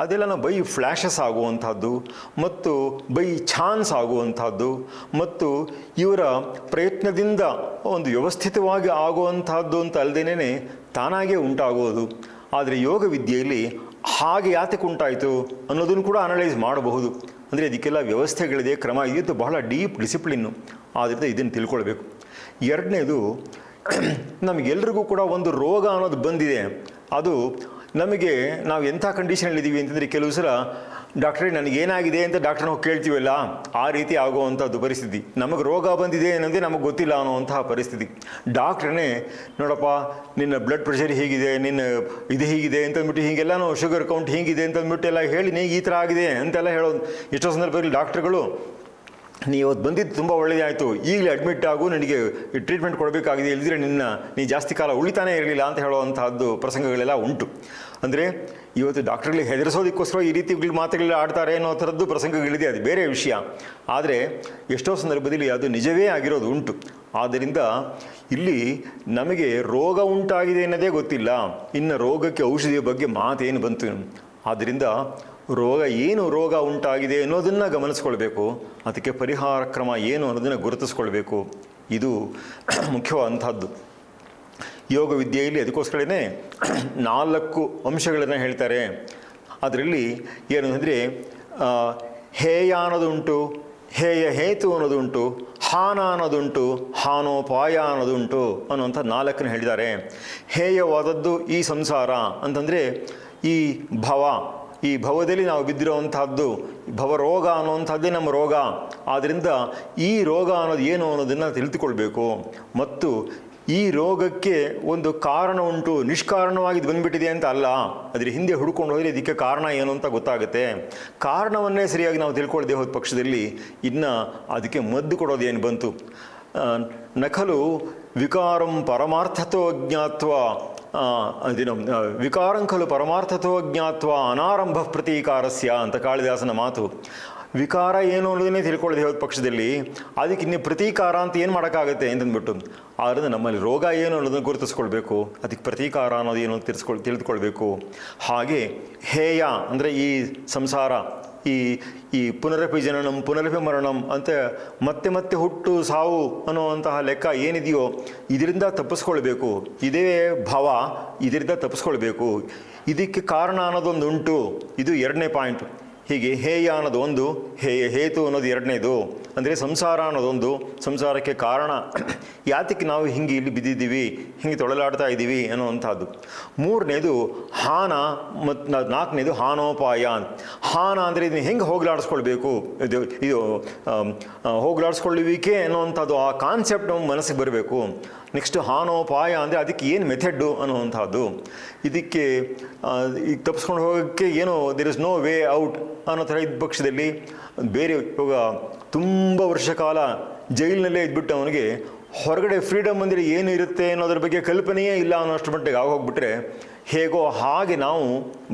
ಅದೆಲ್ಲ ಬೈ ಫ್ಲ್ಯಾಷಸ್ ಆಗುವಂಥದ್ದು ಮತ್ತು ಬೈ ಚಾನ್ಸ್ ಆಗುವಂಥದ್ದು ಮತ್ತು ಇವರ ಪ್ರಯತ್ನದಿಂದ ಒಂದು ವ್ಯವಸ್ಥಿತವಾಗಿ ಆಗುವಂಥದ್ದು ಅಂತ ಅಲ್ಲದೇನೆ ತಾನಾಗೇ ಉಂಟಾಗುವುದು. ಆದರೆ ಯೋಗ ವಿದ್ಯೆಯಲ್ಲಿ ಹಾಗೆ ಯಾತಕ್ಕೆ ಉಂಟಾಯಿತು ಅನ್ನೋದನ್ನು ಕೂಡ ಅನಲೈಸ್ ಮಾಡಬಹುದು. ಅಂದರೆ ಇದಕ್ಕೆಲ್ಲ ವ್ಯವಸ್ಥೆಗಳಿದೆ, ಕ್ರಮ ಇದು ಬಹಳ ಡೀಪ್ ಡಿಸಿಪ್ಲಿನ್ನು ಆದ್ದರಿಂದ ಇದನ್ನು ತಿಳ್ಕೊಳ್ಬೇಕು. ಎರಡನೇದು, ನಮಗೆಲ್ರಿಗೂ ಕೂಡ ಒಂದು ರೋಗ ಅನ್ನೋದು ಬಂದಿದೆ. ಅದು ನಮಗೆ ನಾವು ಎಂಥ ಕಂಡೀಷನಲ್ಲಿದ್ದೀವಿ ಅಂತಂದರೆ ಕೆಲವು ಸಲ, ಡಾಕ್ಟ್ರೇ, ನನಗೇನಾಗಿದೆ ಅಂತ ಡಾಕ್ಟ್ರನ್ನ ಹೋಗಿ ಕೇಳ್ತೀವಲ್ಲ? ಆ ರೀತಿ ಆಗುವಂಥದ್ದು ಪರಿಸ್ಥಿತಿ. ನಮಗೆ ರೋಗ ಬಂದಿದೆ ಏನಂದರೆ ನಮಗೆ ಗೊತ್ತಿಲ್ಲ ಅನ್ನುವಂತಹ ಪರಿಸ್ಥಿತಿ. ಡಾಕ್ಟ್ರನೇ ನೋಡಪ್ಪ, ನಿನ್ನ ಬ್ಲಡ್ ಪ್ರೆಷರ್ ಹೀಗಿದೆ, ನಿನ್ನ ಇದು ಹೀಗಿದೆ ಅಂತಂದ್ಬಿಟ್ಟು ಹೀಗೆಲ್ಲನೂ ಶುಗರ್ ಕೌಂಟ್ ಹೀಗಿದೆ ಅಂತಂದ್ಬಿಟ್ಟು ಎಲ್ಲ ಹೇಳಿ, ನೀ ಈ ಥರ ಆಗಿದೆ ಅಂತೆಲ್ಲ ಹೇಳೋದು ಎಷ್ಟೋ ಸಂದರ್ಭದಲ್ಲಿ ಡಾಕ್ಟ್ರುಗಳು ನೀ ಇವತ್ತು ಬಂದಿದ್ದು ತುಂಬ ಒಳ್ಳೆಯದಾಯಿತು ಈಗಲೇ ಅಡ್ಮಿಟ್ ಆಗು, ನನಗೆ ಟ್ರೀಟ್ಮೆಂಟ್ ಕೊಡಬೇಕಾಗಿದೆ. ಇಲ್ಲದಿದ್ರೆ ನಿನ್ನ, ನೀ ಜಾಸ್ತಿ ಕಾಲ ಉಳಿತಾನೇ ಇರಲಿಲ್ಲ ಅಂತ ಹೇಳುವಂತಹದ್ದು ಪ್ರಸಂಗಗಳೆಲ್ಲ ಉಂಟು. ಅಂದರೆ ಇವತ್ತು ಡಾಕ್ಟರ್ಗಳಿಗೆ ಹೆದರಿಸೋದಕ್ಕೋಸ್ಕರ ಈ ರೀತಿ ಮಾತುಗಳಲ್ಲಿ ಆಡ್ತಾರೆ ಅನ್ನೋ ಥರದ್ದು ಪ್ರಸಂಗಗಳಿದೆ. ಅದು ಬೇರೆ ವಿಷಯ. ಆದರೆ ಎಷ್ಟೋ ಸಂದರ್ಭದಲ್ಲಿ ಅದು ನಿಜವೇ ಆಗಿರೋದು ಉಂಟು. ಆದ್ದರಿಂದ ಇಲ್ಲಿ ನಮಗೆ ರೋಗ ಉಂಟಾಗಿದೆ ಅನ್ನೋದೇ ಗೊತ್ತಿಲ್ಲ. ಇನ್ನು ರೋಗಕ್ಕೆ ಔಷಧಿಯ ಬಗ್ಗೆ ಮಾತೇನು ಬಂತು? ಆದ್ದರಿಂದ ರೋಗ ಏನು ರೋಗ ಉಂಟಾಗಿದೆ ಅನ್ನೋದನ್ನು ಗಮನಿಸ್ಕೊಳ್ಬೇಕು. ಅದಕ್ಕೆ ಪರಿಹಾರ ಕ್ರಮ ಏನು ಅನ್ನೋದನ್ನು ಗುರುತಿಸ್ಕೊಳ್ಬೇಕು. ಇದು <clears throat> ಮುಖ್ಯವಾದಂಥದ್ದು. ಯೋಗ ವಿದ್ಯೆಯಲ್ಲಿ ಅದಕ್ಕೋಸ್ಕರನೇ <clears throat> ನಾಲ್ಕು ಅಂಶಗಳನ್ನು ಹೇಳ್ತಾರೆ. ಅದರಲ್ಲಿ ಏನು ಅಂದರೆ ಹೇಯ ಅನ್ನೋದುಂಟು, ಹೇಯ ಹೇತು ಅನ್ನೋದುಂಟು, ಹಾನ ಅನ್ನೋದುಂಟು, ಹಾನೋಪಾಯ ಅನ್ನೋದುಂಟು ಅನ್ನುವಂಥ ನಾಲ್ಕನ್ನು ಹೇಳಿದ್ದಾರೆ. ಹೇಯವಾದದ್ದು ಈ ಸಂಸಾರ ಅಂತಂದರೆ ಈ ಭವ. ಈ ಭವದಲ್ಲಿ ನಾವು ಬಿದ್ದಿರುವಂತಹದ್ದು ಭವರೋಗ ಅನ್ನುವಂಥದ್ದೇ ನಮ್ಮ ರೋಗ. ಆದ್ದರಿಂದ ಈ ರೋಗ ಅನ್ನೋದು ಏನು ಅನ್ನೋದನ್ನು ತಿಳಿದುಕೊಳ್ಬೇಕು. ಮತ್ತು ಈ ರೋಗಕ್ಕೆ ಒಂದು ಕಾರಣ ಉಂಟು, ನಿಷ್ಕಾರಣವಾಗಿ ಇದು ಬಂದ್ಬಿಟ್ಟಿದೆ ಅಂತ ಅಲ್ಲ. ಅದರ ಹಿಂದೆ ಹುಡ್ಕೊಂಡು ಹೋದರೆ ಇದಕ್ಕೆ ಕಾರಣ ಏನು ಅಂತ ಗೊತ್ತಾಗುತ್ತೆ. ಕಾರಣವನ್ನೇ ಸರಿಯಾಗಿ ನಾವು ತಿಳ್ಕೊಳ್ಳದೆ ಹೋದ ಪಕ್ಷದಲ್ಲಿ ಇನ್ನು ಅದಕ್ಕೆ ಮದ್ದು ಕೊಡೋದು ಏನು ಬಂತು? ನಕಲು ವಿಕಾರಂ ಪರಮಾರ್ಥತೋ ಜ್ಞಾತ್ವ ಅದೇನು ವಿಕಾರಂ ಖಲು ಪರಮಾರ್ಥತೋ ಜ್ಞಾತ್ವ ಅನಾರಂಭ ಪ್ರತೀಕಾರಸ್ಯ ಅಂತ ಕಾಳಿದಾಸನ ಮಾತು. ವಿಕಾರ ಏನು ಅನ್ನೋದನ್ನೇ ತಿಳ್ಕೊಳ್ಳೋದು ಹೇಳೋದು ಪಕ್ಷದಲ್ಲಿ ಅದಕ್ಕೆ ಇನ್ನು ಪ್ರತೀಕಾರ ಅಂತ ಏನು ಮಾಡೋಕ್ಕಾಗುತ್ತೆ ಅಂತಂದ್ಬಿಟ್ಟು ಆದ್ದರಿಂದ ನಮ್ಮಲ್ಲಿ ರೋಗ ಏನು ಅನ್ನೋದನ್ನು ಗುರುತಿಸ್ಕೊಳ್ಬೇಕು, ಅದಕ್ಕೆ ಪ್ರತೀಕಾರ ಅನ್ನೋದು ಏನು ತಿಳ್ಸ್ಕೊಳ್ ತಿಳಿದುಕೊಳ್ಬೇಕು. ಹಾಗೆ ಹೇಯ ಅಂದರೆ ಈ ಸಂಸಾರ ಈ ಈ ಪುನರಪಿ ಜನನಂ ಪುನರಪಿ ಮರಣಂ ಅಂತ ಮತ್ತೆ ಮತ್ತೆ ಹುಟ್ಟು ಸಾವು ಅನ್ನುವಂತಹ ಲೆಕ್ಕ ಏನಿದೆಯೋ ಇದರಿಂದ ತಪ್ಪಿಸ್ಕೊಳ್ಬೇಕು. ಇದೇ ಭಾವ ಇದರಿಂದ ತಪ್ಪಿಸ್ಕೊಳ್ಬೇಕು. ಇದಕ್ಕೆ ಕಾರಣ ಅನ್ನೋದೊಂದು ಉಂಟು ಇದು ಎರಡನೇ ಪಾಯಿಂಟ್ ಹೀಗೆ ಹೇಯ ಅನ್ನೋದು ಒಂದು ಹೇಯ ಹೇತು ಅನ್ನೋದು ಎರಡನೇದು. ಅಂದರೆ ಸಂಸಾರ ಅನ್ನೋದೊಂದು, ಸಂಸಾರಕ್ಕೆ ಕಾರಣ. <clears throat> ಯಾತಕ್ಕೆ ನಾವು ಹಿಂಗೆ ಇಲ್ಲಿ ಬಿದ್ದಿದ್ದೀವಿ, ಹಿಂಗೆ ತೊಳಲಾಡ್ತಾ ಇದ್ದೀವಿ ಅನ್ನುವಂಥದ್ದು. ಮೂರನೇದು, ಹಾನ ಮತ್ತು ನಾಲ್ಕನೇದು ಹಾನೋಪಾಯ ಹಾನ ಅಂದರೆ ಇದನ್ನು ಹೆಂಗೆ ಹೋಗ್ಲಾಡಿಸ್ಕೊಳ್ಬೇಕು? ಇದು ಇದು ಹೋಗ್ಲಾಡಿಸ್ಕೊಳ್ಳುವಿಕೆ ಅನ್ನುವಂಥದ್ದು ಆ ಕಾನ್ಸೆಪ್ಟ್ ನಮ್ಮ ಮನಸ್ಸಿಗೆ ಬರಬೇಕು. ನೆಕ್ಸ್ಟ್ ಹಾನೋಪಾಯ ಅಂದರೆ ಅದಕ್ಕೆ ಏನು ಮೆಥಡ್ಡು ಅನ್ನುವಂಥದ್ದು. ಇದಕ್ಕೆ ಈಗ ತಪ್ಪಿಸ್ಕೊಂಡು ಹೋಗೋಕ್ಕೆ ಏನೋ there is no way out ಅನ್ನೋ ಥರ ಇದ್ದ ಪಕ್ಷದಲ್ಲಿ ಬೇರೆ ಇವಾಗ ತುಂಬ ವರ್ಷ ಕಾಲ ಜೈಲಿನಲ್ಲೇ ಇದ್ಬಿಟ್ಟು ಅವನಿಗೆ ಹೊರಗಡೆ ಫ್ರೀಡಮ್ ಅಂದರೆ ಏನು ಇರುತ್ತೆ ಅನ್ನೋದ್ರ ಬಗ್ಗೆ ಕಲ್ಪನೆಯೇ ಇಲ್ಲ ಅನ್ನೋಷ್ಟು ಮಟ್ಟಿಗೆ ಆಗೋಗ್ಬಿಟ್ರೆ ಹೇಗೋ ಹಾಗೆ ನಾವು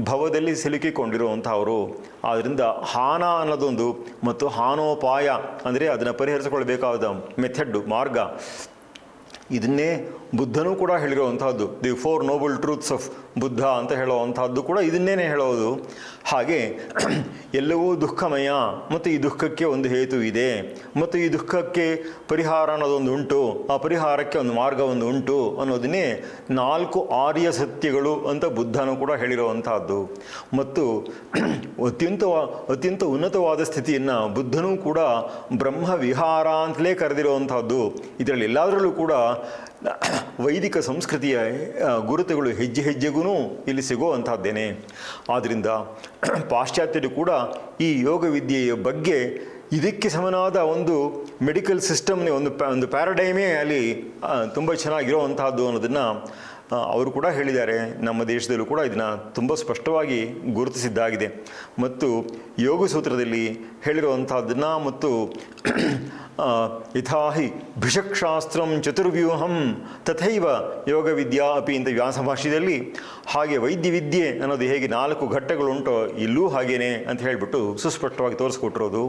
ಭವದಲ್ಲಿ ಸಿಲುಕಿಕೊಂಡಿರುವಂಥವರು ಆದ್ದರಿಂದ ಹಾನ ಅನ್ನೋದೊಂದು ಮತ್ತು ಹಾನೋಪಾಯ ಅಂದರೆ ಅದನ್ನು ಪರಿಹರಿಸಿಕೊಳ್ಬೇಕಾದ ಮೆಥಡ್ಡು ಮಾರ್ಗ. ಇದನ್ನೇ ಬುದ್ಧನೂ ಕೂಡ ಹೇಳಿರುವಂತಹದ್ದು the four noble truths of Buddha ಅಂತ ಹೇಳುವಂತಹದ್ದು ಕೂಡ ಇದನ್ನೇನೆ ಹೇಳೋದು. ಹಾಗೆ <clears throat> ಎಲ್ಲವೂ ದುಃಖಮಯ, ಮತ್ತು ಈ ದುಃಖಕ್ಕೆ ಒಂದು ಹೇತು ಇದೆ. ಮತ್ತು ಈ ದುಃಖಕ್ಕೆ ಪರಿಹಾರ ಅನ್ನೋದೊಂದು ಉಂಟು, ಆ ಪರಿಹಾರಕ್ಕೆ ಒಂದು ಮಾರ್ಗ ಒಂದು ಉಂಟು ಅನ್ನೋದನ್ನೇ ನಾಲ್ಕು ಆರ್ಯ ಸತ್ಯಗಳು ಅಂತ <clears throat> ಬುದ್ಧನೂ ಕೂಡ ಹೇಳಿರುವಂತಹದ್ದು ಮತ್ತು ಅತ್ಯಂತ ಅತ್ಯಂತ ಉನ್ನತವಾದ ಸ್ಥಿತಿಯನ್ನು ಬುದ್ಧನೂ ಕೂಡ ಬ್ರಹ್ಮ ವಿಹಾರ ಅಂತಲೇ ಕರೆದಿರುವಂತಹದ್ದು ಇದರಲ್ಲಿ ಎಲ್ಲದರಲ್ಲೂ ಕೂಡ ವೈದಿಕ ಸಂಸ್ಕೃತಿಯ ಗುರುತುಗಳು ಹೆಜ್ಜೆ ಹೆಜ್ಜೆಗೂ ಇಲ್ಲಿ ಸಿಗುವಂಥದ್ದೇನೆ. ಆದ್ದರಿಂದ ಪಾಶ್ಚಾತ್ಯರು ಕೂಡ ಈ ಯೋಗ ವಿದ್ಯೆಯ ಬಗ್ಗೆ ಇದಕ್ಕೆ ಸಮನಾದ ಒಂದು ಮೆಡಿಕಲ್ ಸಿಸ್ಟಮ್ನೇ, ಒಂದು ಪ್ಯಾ, ಒಂದು ಪ್ಯಾರಡೈಮೇ ಅಲ್ಲಿ ತುಂಬ ಚೆನ್ನಾಗಿರುವಂತಹದ್ದು ಅನ್ನೋದನ್ನು ಅವರು ಕೂಡ ಹೇಳಿದ್ದಾರೆ. ನಮ್ಮ ದೇಶದಲ್ಲೂ ಕೂಡ ಇದನ್ನು ತುಂಬ ಸ್ಪಷ್ಟವಾಗಿ ಗುರುತಿಸಿದ್ದಾಗಿದೆ. ಮತ್ತು ಯೋಗ ಸೂತ್ರದಲ್ಲಿ ಹೇಳಿರುವಂಥದ್ದನ್ನು ಮತ್ತು ಯಥಾಹಿ ಭಿಷಕ್ಶಾಸ್ತ್ರಂ ಚತುರ್ವ್ಯೂಹಂ, ತಥೈವ ಯೋಗವಿದ್ಯಾ ಅಪಿ ಅಂತ ವ್ಯಾಸ ಭಾಷೆಯಲ್ಲಿ ಹಾಗೆ ವೈದ್ಯ ವಿದ್ಯೆ ಅನ್ನೋದು ಹೇಗೆ ನಾಲ್ಕು ಘಟ್ಟಗಳುಂಟೋ ಇಲ್ಲೂ ಹಾಗೇನೆ ಅಂತ ಹೇಳಿಬಿಟ್ಟು ಸುಸ್ಪಷ್ಟವಾಗಿ ತೋರಿಸ್ಕೊಟ್ಟಿರೋದು.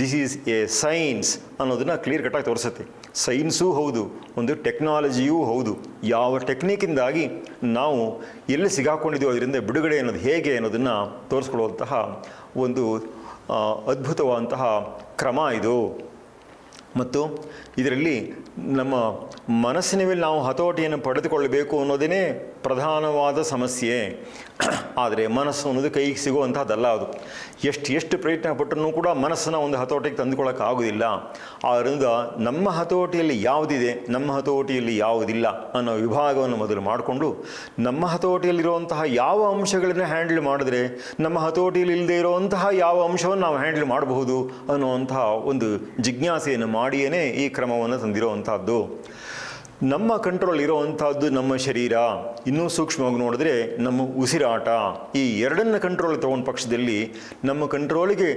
ದಿಸ್ ಈಸ್ ಎ ಸೈನ್ಸ್ ಅನ್ನೋದನ್ನು ಕ್ಲಿಯರ್ ಕಟ್ಟಾಗಿ ತೋರಿಸುತ್ತೆ. ಸೈನ್ಸೂ ಹೌದು, ಒಂದು ಟೆಕ್ನಾಲಜಿಯೂ ಹೌದು. ಯಾವ ಟೆಕ್ನಿಕ್ಕಿಂದಾಗಿ ನಾವು ಎಲ್ಲಿ ಸಿಗಾಕೊಂಡಿದ್ದೀವೋ ಅದರಿಂದ ಬಿಡುಗಡೆ ಅನ್ನೋದು ಹೇಗೆ ಅನ್ನೋದನ್ನು ತೋರಿಸ್ಕೊಡುವಂತಹ ಒಂದು ಅದ್ಭುತವಾದಂತಹ ಕ್ರಮ ಇದು. ಮತ್ತು ಇದರಲ್ಲಿ ನಮ್ಮ ಮನಸ್ಸಿನ ಮೇಲೆ ನಾವು ಹತೋಟಿಯನ್ನು ಪಡೆದುಕೊಳ್ಳಬೇಕು ಅನ್ನೋದೇ ಪ್ರಧಾನವಾದ ಸಮಸ್ಯೆ. ಆದರೆ ಮನಸ್ಸು ಅನ್ನೋದು ಕೈಗೆ ಸಿಗುವಂಥದ್ದಲ್ಲ ಅದು. ಎಷ್ಟು ಎಷ್ಟು ಪ್ರಯತ್ನ ಪಟ್ಟರೂ ಕೂಡ ಮನಸ್ಸನ್ನು ಒಂದು ಹತೋಟಿಗೆ ತಂದುಕೊಳ್ಳೋಕ್ಕಾಗೋದಿಲ್ಲ ಆದ್ದರಿಂದ ನಮ್ಮ ಹತೋಟಿಯಲ್ಲಿ ಯಾವುದಿದೆ, ನಮ್ಮ ಹತೋಟಿಯಲ್ಲಿ ಯಾವುದಿಲ್ಲ ಅನ್ನೋ ವಿಭಾಗವನ್ನು ಮೊದಲು ಮಾಡಿಕೊಂಡು ನಮ್ಮ ಹತೋಟಿಯಲ್ಲಿರುವಂತಹ ಯಾವ ಅಂಶಗಳನ್ನು ಹ್ಯಾಂಡಲ್ ಮಾಡಿದ್ರೆ ನಮ್ಮ ಹತೋಟಿಯಲ್ಲಿ ಇಲ್ಲದೆ ಇರುವಂತಹ ಯಾವ ಅಂಶವನ್ನು ನಾವು ಹ್ಯಾಂಡಲ್ ಮಾಡಬಹುದು ಅನ್ನುವಂತಹ ಒಂದು ಜಿಜ್ಞಾಸೆಯನ್ನು ಮಾಡಿಯೇ ಈ ಕ್ರಮವನ್ನು ತಂದಿರುವಂತಹದ್ದು ನಮ್ಮ ಕಂಟ್ರೋಲ್ ಇರುವಂತಹದ್ದು ನಮ್ಮ ಶರೀರ. ಇನ್ನೂ ಸೂಕ್ಷ್ಮವಾಗಿ ನೋಡಿದ್ರೆ ನಮ್ಮ ಉಸಿರಾಟ. ಈ ಎರಡನ್ನ ಕಂಟ್ರೋಲ್ ತಗೊಂಡ ಪಕ್ಷದಲ್ಲಿ ನಮ್ಮ ಕಂಟ್ರೋಲಿಗೆ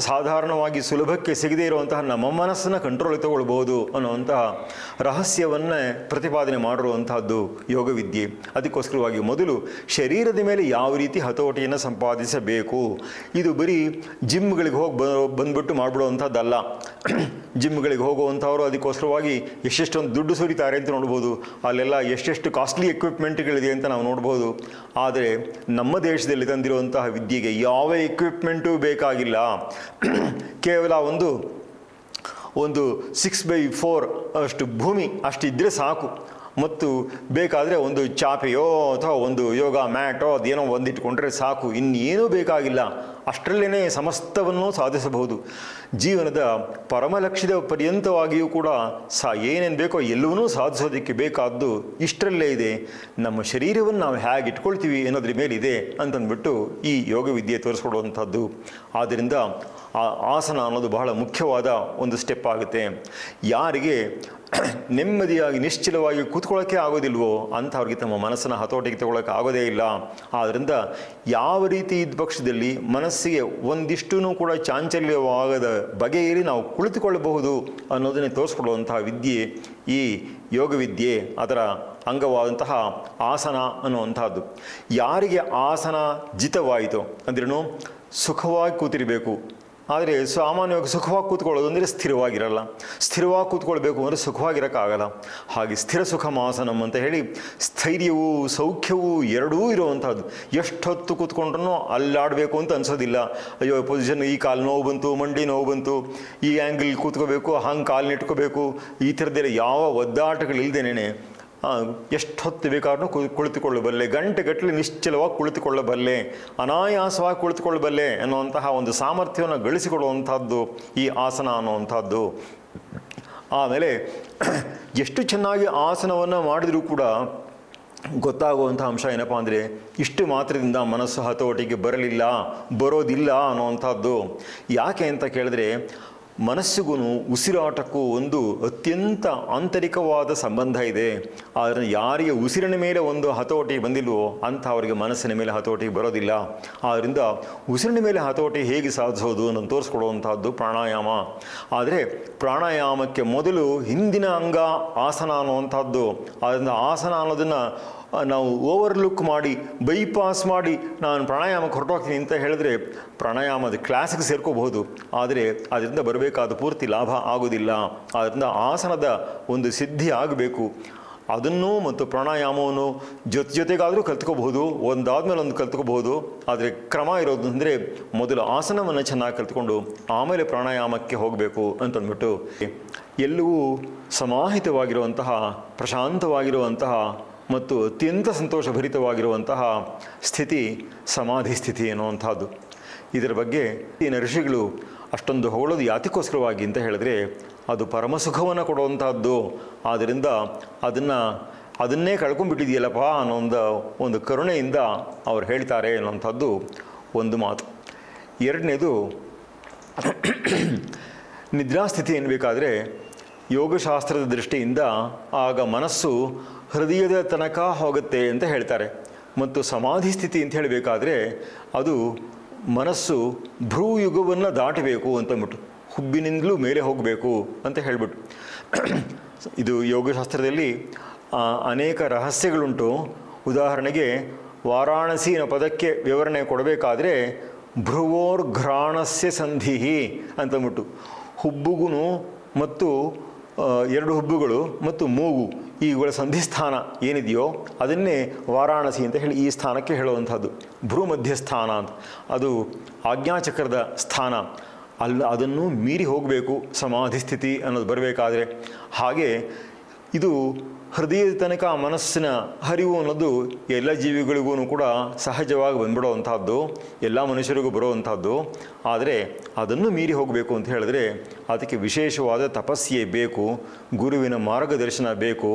ಸಾಧಾರಣವಾಗಿ ಸುಲಭಕ್ಕೆ ಸಿಗದೇ ಇರುವಂತಹ ನಮ್ಮ ಮನಸ್ಸನ್ನು ಕಂಟ್ರೋಲ್ ತಗೊಳ್ಬಹುದು ಅನ್ನುವಂತಹ ರಹಸ್ಯವನ್ನೇ ಪ್ರತಿಪಾದನೆ ಮಾಡಿರುವಂತಹದ್ದು ಯೋಗವಿದ್ಯೆ ಅದಕ್ಕೋಸ್ಕರವಾಗಿ ಮೊದಲು ಶರೀರದ ಮೇಲೆ ಯಾವ ರೀತಿ ಹತೋಟಿಯನ್ನು ಸಂಪಾದಿಸಬೇಕು? ಇದು ಬರೀ ಜಿಮ್ಗಳಿಗೆ ಹೋಗಿ ಬಂದ್ಬಿಟ್ಟು ಮಾಡಿಬಿಡುವಂಥದ್ದಲ್ಲ <clears throat> ಜಿಮ್ಗಳಿಗೆ ಹೋಗುವಂಥವರು ಅದಕ್ಕೋಸ್ಕರವಾಗಿ ಎಷ್ಟೆಷ್ಟೊಂದು ದುಡ್ಡು ಸುರಿತಾರೆ ಅಂತ ನೋಡ್ಬೋದು. ಅಲ್ಲೆಲ್ಲ ಎಷ್ಟೆಷ್ಟು ಕಾಸ್ಟ್ಲಿ ಎಕ್ವಿಪ್ಮೆಂಟ್ಗಳಿದೆ ಅಂತ ನಾವು ನೋಡ್ಬೋದು. ಆದರೆ ನಮ್ಮ ದೇಶದಲ್ಲಿ ತಂದಿರುವಂತಹ ವಿದ್ಯೆಗೆ ಯಾವ ಎಕ್ವಿಪ್ಮೆಂಟು ಬೇಕಾಗಿಲ್ಲ. ಕೇವಲ ಒಂದು ಒಂದು ಸಿಕ್ಸ್ ಬೈ ಫೋರ್ ಅಷ್ಟು ಭೂಮಿ ಅಷ್ಟು ಇದ್ದರೆ ಸಾಕು. ಮತ್ತು ಬೇಕಾದರೆ ಒಂದು ಚಾಪೆಯೋ ಅಥವಾ ಒಂದು ಯೋಗ ಮ್ಯಾಟೋ ಅದೇನೋ ಒಂದಿಟ್ಕೊಂಡ್ರೆ ಸಾಕು. ಇನ್ನೇನೂ ಬೇಕಾಗಿಲ್ಲ. ಅಷ್ಟರಲ್ಲೇ ಸಮಸ್ತವನ್ನು ಸಾಧಿಸಬಹುದು. ಜೀವನದ ಪರಮ ಲಕ್ಷ್ಯದ ಪರ್ಯಂತವಾಗಿಯೂ ಕೂಡ ಸಾ ಏನೇನು ಬೇಕೋ ಎಲ್ಲವನ್ನೂ ಸಾಧಿಸೋದಕ್ಕೆ ಬೇಕಾದ್ದು ಇಷ್ಟರಲ್ಲೇ ಇದೆ. ನಮ್ಮ ಶರೀರವನ್ನು ನಾವು ಹೇಗೆ ಇಟ್ಕೊಳ್ತೀವಿ ಅನ್ನೋದ್ರ ಮೇಲಿದೆ ಅಂತಂದ್ಬಿಟ್ಟು ಈ ಯೋಗ ವಿದ್ಯೆ ತೋರಿಸ್ಕೊಡುವಂಥದ್ದು. ಆದ್ದರಿಂದ ಆ ಆಸನ ಅನ್ನೋದು ಬಹಳ ಮುಖ್ಯವಾದ ಒಂದು ಸ್ಟೆಪ್ ಆಗುತ್ತೆ. ಯಾರಿಗೆ <clears throat> ನೆಮ್ಮದಿಯಾಗಿ, ನಿಶ್ಚಲವಾಗಿ ಕೂತ್ಕೊಳ್ಳೋಕ್ಕೆ ಆಗೋದಿಲ್ವೋ ಅಂಥವ್ರಿಗೆ ತಮ್ಮ ಮನಸ್ಸನ್ನು ಹತೋಟಿಗೆ ತಗೊಳ್ಳೋಕೆ ಆಗೋದೇ ಇಲ್ಲ. ಆದ್ದರಿಂದ ಯಾವ ರೀತಿ ಇದ್ದ ಪಕ್ಷದಲ್ಲಿ ಮನಸ್ಸಿಗೆ ಒಂದಿಷ್ಟೂ ಕೂಡ ಚಾಂಚಲ್ಯವಾಗದ ಬಗೆಯಲ್ಲಿ ನಾವು ಕುಳಿತುಕೊಳ್ಳಬಹುದು ಅನ್ನೋದನ್ನೇ ತೋರಿಸ್ಕೊಳ್ಳುವಂತಹ ವಿದ್ಯೆ ಈ ಯೋಗ ವಿದ್ಯೆ ಅದರ ಅಂಗವಾದಂತಹ ಆಸನ ಅನ್ನುವಂಥದ್ದು. ಯಾರಿಗೆ ಆಸನ ಜಿತವಾಯಿತು ಅಂದ್ರೂ ಸುಖವಾಗಿ ಕೂತಿರಬೇಕು. ಆದರೆ ಸಾಮಾನ್ಯವಾಗಿ ಸುಖವಾಗಿ ಕೂತ್ಕೊಳ್ಳೋದು ಅಂದರೆ ಸ್ಥಿರವಾಗಿರಲ್ಲ. ಸ್ಥಿರವಾಗಿ ಕೂತ್ಕೊಳ್ಬೇಕು ಅಂದರೆ ಸುಖವಾಗಿರೋಕ್ಕಾಗಲ್ಲ. ಹಾಗೆ ಸ್ಥಿರ ಸುಖ ಮಾಸನಂ ಅಂತ ಹೇಳಿ ಸ್ಥೈರ್ಯವೂ ಸೌಖ್ಯವೂ ಎರಡೂ ಇರುವಂಥದ್ದು ಎಷ್ಟೊತ್ತು ಕೂತ್ಕೊಂಡ್ರೂ ಅಲ್ಲಾಡಬೇಕು ಅಂತ ಅನ್ಸೋದಿಲ್ಲ. ಅಯ್ಯೋ ಪೊಸಿಷನ್ ಈ ಕಾಲು ನೋವು ಬಂತು, ಮಂಡಿ ನೋವು ಬಂತು, ಈ ಆ್ಯಂಗಲ್ ಕೂತ್ಕೋಬೇಕು, ಹಂಗೆ ಕಾಲು ನೆಟ್ಕೋಬೇಕು ಈ ಥರದ್ದೆಲ್ಲ ಯಾವ ಒದ್ದಾಟಗಳಿಲ್ದೇನೆ ಎಷ್ಟು ಹೊತ್ತು ಬೇಕಾದ್ರೂ ಕುಳಿತುಕೊಳ್ಳಬಲ್ಲೆ, ಗಂಟೆಗಟ್ಟಲೆ ನಿಶ್ಚಲವಾಗಿ ಕುಳಿತುಕೊಳ್ಳಬಲ್ಲೆ, ಅನಾಯಾಸವಾಗಿ ಕುಳಿತುಕೊಳ್ಳಬಲ್ಲೆ ಅನ್ನುವಂತಹ ಒಂದು ಸಾಮರ್ಥ್ಯವನ್ನು ಗಳಿಸಿಕೊಳ್ಳುವಂಥದ್ದು ಈ ಆಸನ ಅನ್ನುವಂಥದ್ದು. ಆಮೇಲೆ <clears throat> ಎಷ್ಟು ಚೆನ್ನಾಗಿ ಆಸನವನ್ನು ಮಾಡಿದರೂ ಕೂಡ ಗೊತ್ತಾಗುವಂಥ ಅಂಶ ಏನಪ್ಪ ಅಂದರೆ ಇಷ್ಟು ಮಾತ್ರದಿಂದ ಮನಸ್ಸು ಹತೋಟಿಗೆ ಬರಲಿಲ್ಲ, ಬರೋದಿಲ್ಲ ಅನ್ನೋವಂಥದ್ದು. ಯಾಕೆ ಅಂತ ಕೇಳಿದ್ರೆ ಮನಸ್ಸಿಗೂ ಉಸಿರಾಟಕ್ಕೂ ಒಂದು ಅತ್ಯಂತ ಆಂತರಿಕವಾದ ಸಂಬಂಧ ಇದೆ. ಆದರೆ ಯಾರಿಗೆ ಉಸಿರಿನ ಮೇಲೆ ಒಂದು ಹತೋಟಿ ಬಂದಿಲ್ವೋ ಅಂಥವರಿಗೆ ಮನಸ್ಸಿನ ಮೇಲೆ ಹತೋಟಿ ಬರೋದಿಲ್ಲ. ಆದ್ದರಿಂದ ಉಸಿರಿನ ಮೇಲೆ ಹತೋಟಿ ಹೇಗೆ ಸಾಧಿಸೋದು ಅನ್ನೋದು ತೋರಿಸ್ಕೊಡುವಂಥದ್ದು ಪ್ರಾಣಾಯಾಮ. ಆದರೆ ಪ್ರಾಣಾಯಾಮಕ್ಕೆ ಮೊದಲು ಹಿಂದಿನ ಅಂಗ ಆಸನ ಅನ್ನುವಂಥದ್ದು. ಆದ್ದರಿಂದ ಆಸನ ಅನ್ನೋದನ್ನು ನಾವು ಓವರ್ಲುಕ್ ಮಾಡಿ ಬೈಪಾಸ್ ಮಾಡಿ ನಾನು ಪ್ರಾಣಾಯಾಮಕ್ಕೆ ಹೊರಟೋಗ್ತೀನಿ ಅಂತ ಹೇಳಿದ್ರೆ ಪ್ರಾಣಾಯಾಮದ ಕ್ಲಾಸಿಗೆ ಸೇರ್ಕೋಬಹುದು. ಆದರೆ ಅದರಿಂದ ಬರಬೇಕಾದ ಪೂರ್ತಿ ಲಾಭ ಆಗೋದಿಲ್ಲ. ಆದ್ದರಿಂದ ಆಸನದ ಒಂದು ಸಿದ್ಧಿ ಆಗಬೇಕು. ಅದನ್ನು ಮತ್ತು ಪ್ರಾಣಾಯಾಮವನ್ನು ಜೊತೆ ಜೊತೆಗಾದರೂ ಕಲ್ತ್ಕೋಬಹುದು. ಒಂದಾದ್ಮೇಲೆ ಒಂದು ಕಲ್ತ್ಕೋಬಹುದು. ಆದರೆ ಕ್ರಮ ಇರೋದು ಅಂದರೆ ಮೊದಲು ಆಸನವನ್ನು ಚೆನ್ನಾಗಿ ಕಲ್ತ್ಕೊಂಡು ಆಮೇಲೆ ಪ್ರಾಣಾಯಾಮಕ್ಕೆ ಹೋಗಬೇಕು ಅಂತಂದ್ಬಿಟ್ಟು ಎಲ್ಲವೂ ಸಮಾಹಿತವಾಗಿರುವಂತಹ, ಪ್ರಶಾಂತವಾಗಿರುವಂತಹ ಮತ್ತು ಅತ್ಯಂತ ಸಂತೋಷಭರಿತವಾಗಿರುವಂತಹ ಸ್ಥಿತಿ, ಸಮಾಧಿ ಸ್ಥಿತಿ ಅನ್ನುವಂಥದ್ದು ಇದರ ಬಗ್ಗೆ ಈ ಋಷಿಗಳು ಅಷ್ಟೊಂದು ಹೊಗಳೋದು ಯಾತಿಕೋಸ್ಕರವಾಗಿ ಅಂತ ಹೇಳಿದ್ರೆ, ಅದು ಪರಮಸುಖವನ್ನು ಕೊಡುವಂಥದ್ದು. ಆದ್ದರಿಂದ ಅದನ್ನು, ಅದನ್ನೇ ಕಳ್ಕೊಂಡ್ಬಿಟ್ಟಿದೆಯಲ್ಲಪ್ಪ ಅನ್ನೋ ಒಂದು ಒಂದು ಕರುಣೆಯಿಂದ ಅವ್ರು ಹೇಳ್ತಾರೆ ಅನ್ನುವಂಥದ್ದು ಒಂದು ಮಾತು. ಎರಡನೇದು, ನಿದ್ರಾಸ್ಥಿತಿ ಎನ್ನಬೇಕಾದ್ರೆ ಯೋಗಶಾಸ್ತ್ರದ ದೃಷ್ಟಿಯಿಂದ ಆಗ ಮನಸ್ಸು ಹೃದಯದ ತನಕ ಹೋಗುತ್ತೆ ಅಂತ ಹೇಳ್ತಾರೆ. ಮತ್ತು ಸಮಾಧಿ ಸ್ಥಿತಿ ಅಂತ ಹೇಳಬೇಕಾದ್ರೆ ಅದು ಮನಸ್ಸು ಭ್ರೂಯುಗವನ್ನು ದಾಟಬೇಕು ಅಂತಂದ್ಬಿಟ್ಟು ಹುಬ್ಬಿನಿಂದಲೂ ಮೇಲೆ ಹೋಗಬೇಕು ಅಂತ ಹೇಳ್ಬಿಟ್ಟು. ಇದು ಯೋಗಶಾಸ್ತ್ರದಲ್ಲಿ ಅನೇಕ ರಹಸ್ಯಗಳುಂಟು. ಉದಾಹರಣೆಗೆ, ವಾರಾಣಸಿನ ಪದಕ್ಕೆ ವಿವರಣೆ ಕೊಡಬೇಕಾದ್ರೆ, ಭ್ರುವೋರ್ಘ್ರಾಣಸ್ಯ ಸಂಧಿಹಿ ಅಂತಂದ್ಬಿಟ್ಟು ಹುಬ್ಬುಗುನು ಮತ್ತು ಎರಡು ಹುಬ್ಬುಗಳು ಮತ್ತು ಮೂಗು ಇವುಗಳ ಸಂಧಿಸ್ಥಾನ ಏನಿದೆಯೋ ಅದನ್ನೇ ವಾರಾಣಸಿ ಅಂತ ಹೇಳಿ ಈ ಸ್ಥಾನಕ್ಕೆ ಹೇಳುವಂಥದ್ದು. ಭ್ರೂ ಮಧ್ಯಸ್ಥಾನ ಅಂತ. ಅದು ಆಜ್ಞಾಚಕ್ರದ ಸ್ಥಾನ. ಅಲ್ಲ ಅದನ್ನು ಮೀರಿ ಹೋಗಬೇಕು ಸಮಾಧಿ ಸ್ಥಿತಿ ಅನ್ನೋದು ಬರಬೇಕಾದ್ರೆ. ಹಾಗೆ ಇದು ಹೃದಯದ ತನಕ ಮನಸ್ಸಿನ ಹರಿವು ಅನ್ನೋದು ಎಲ್ಲ ಜೀವಿಗಳಿಗೂ ಕೂಡ ಸಹಜವಾಗಿ ಬಂದ್ಬಿಡೋವಂಥದ್ದು, ಎಲ್ಲ ಮನುಷ್ಯರಿಗೂ ಬರುವಂಥದ್ದು. ಆದರೆ ಅದನ್ನು ಮೀರಿ ಹೋಗಬೇಕು ಅಂತ ಹೇಳಿದ್ರೆ ಅದಕ್ಕೆ ವಿಶೇಷವಾದ ತಪಸ್ಸೆ ಬೇಕು, ಗುರುವಿನ ಮಾರ್ಗದರ್ಶನ ಬೇಕು.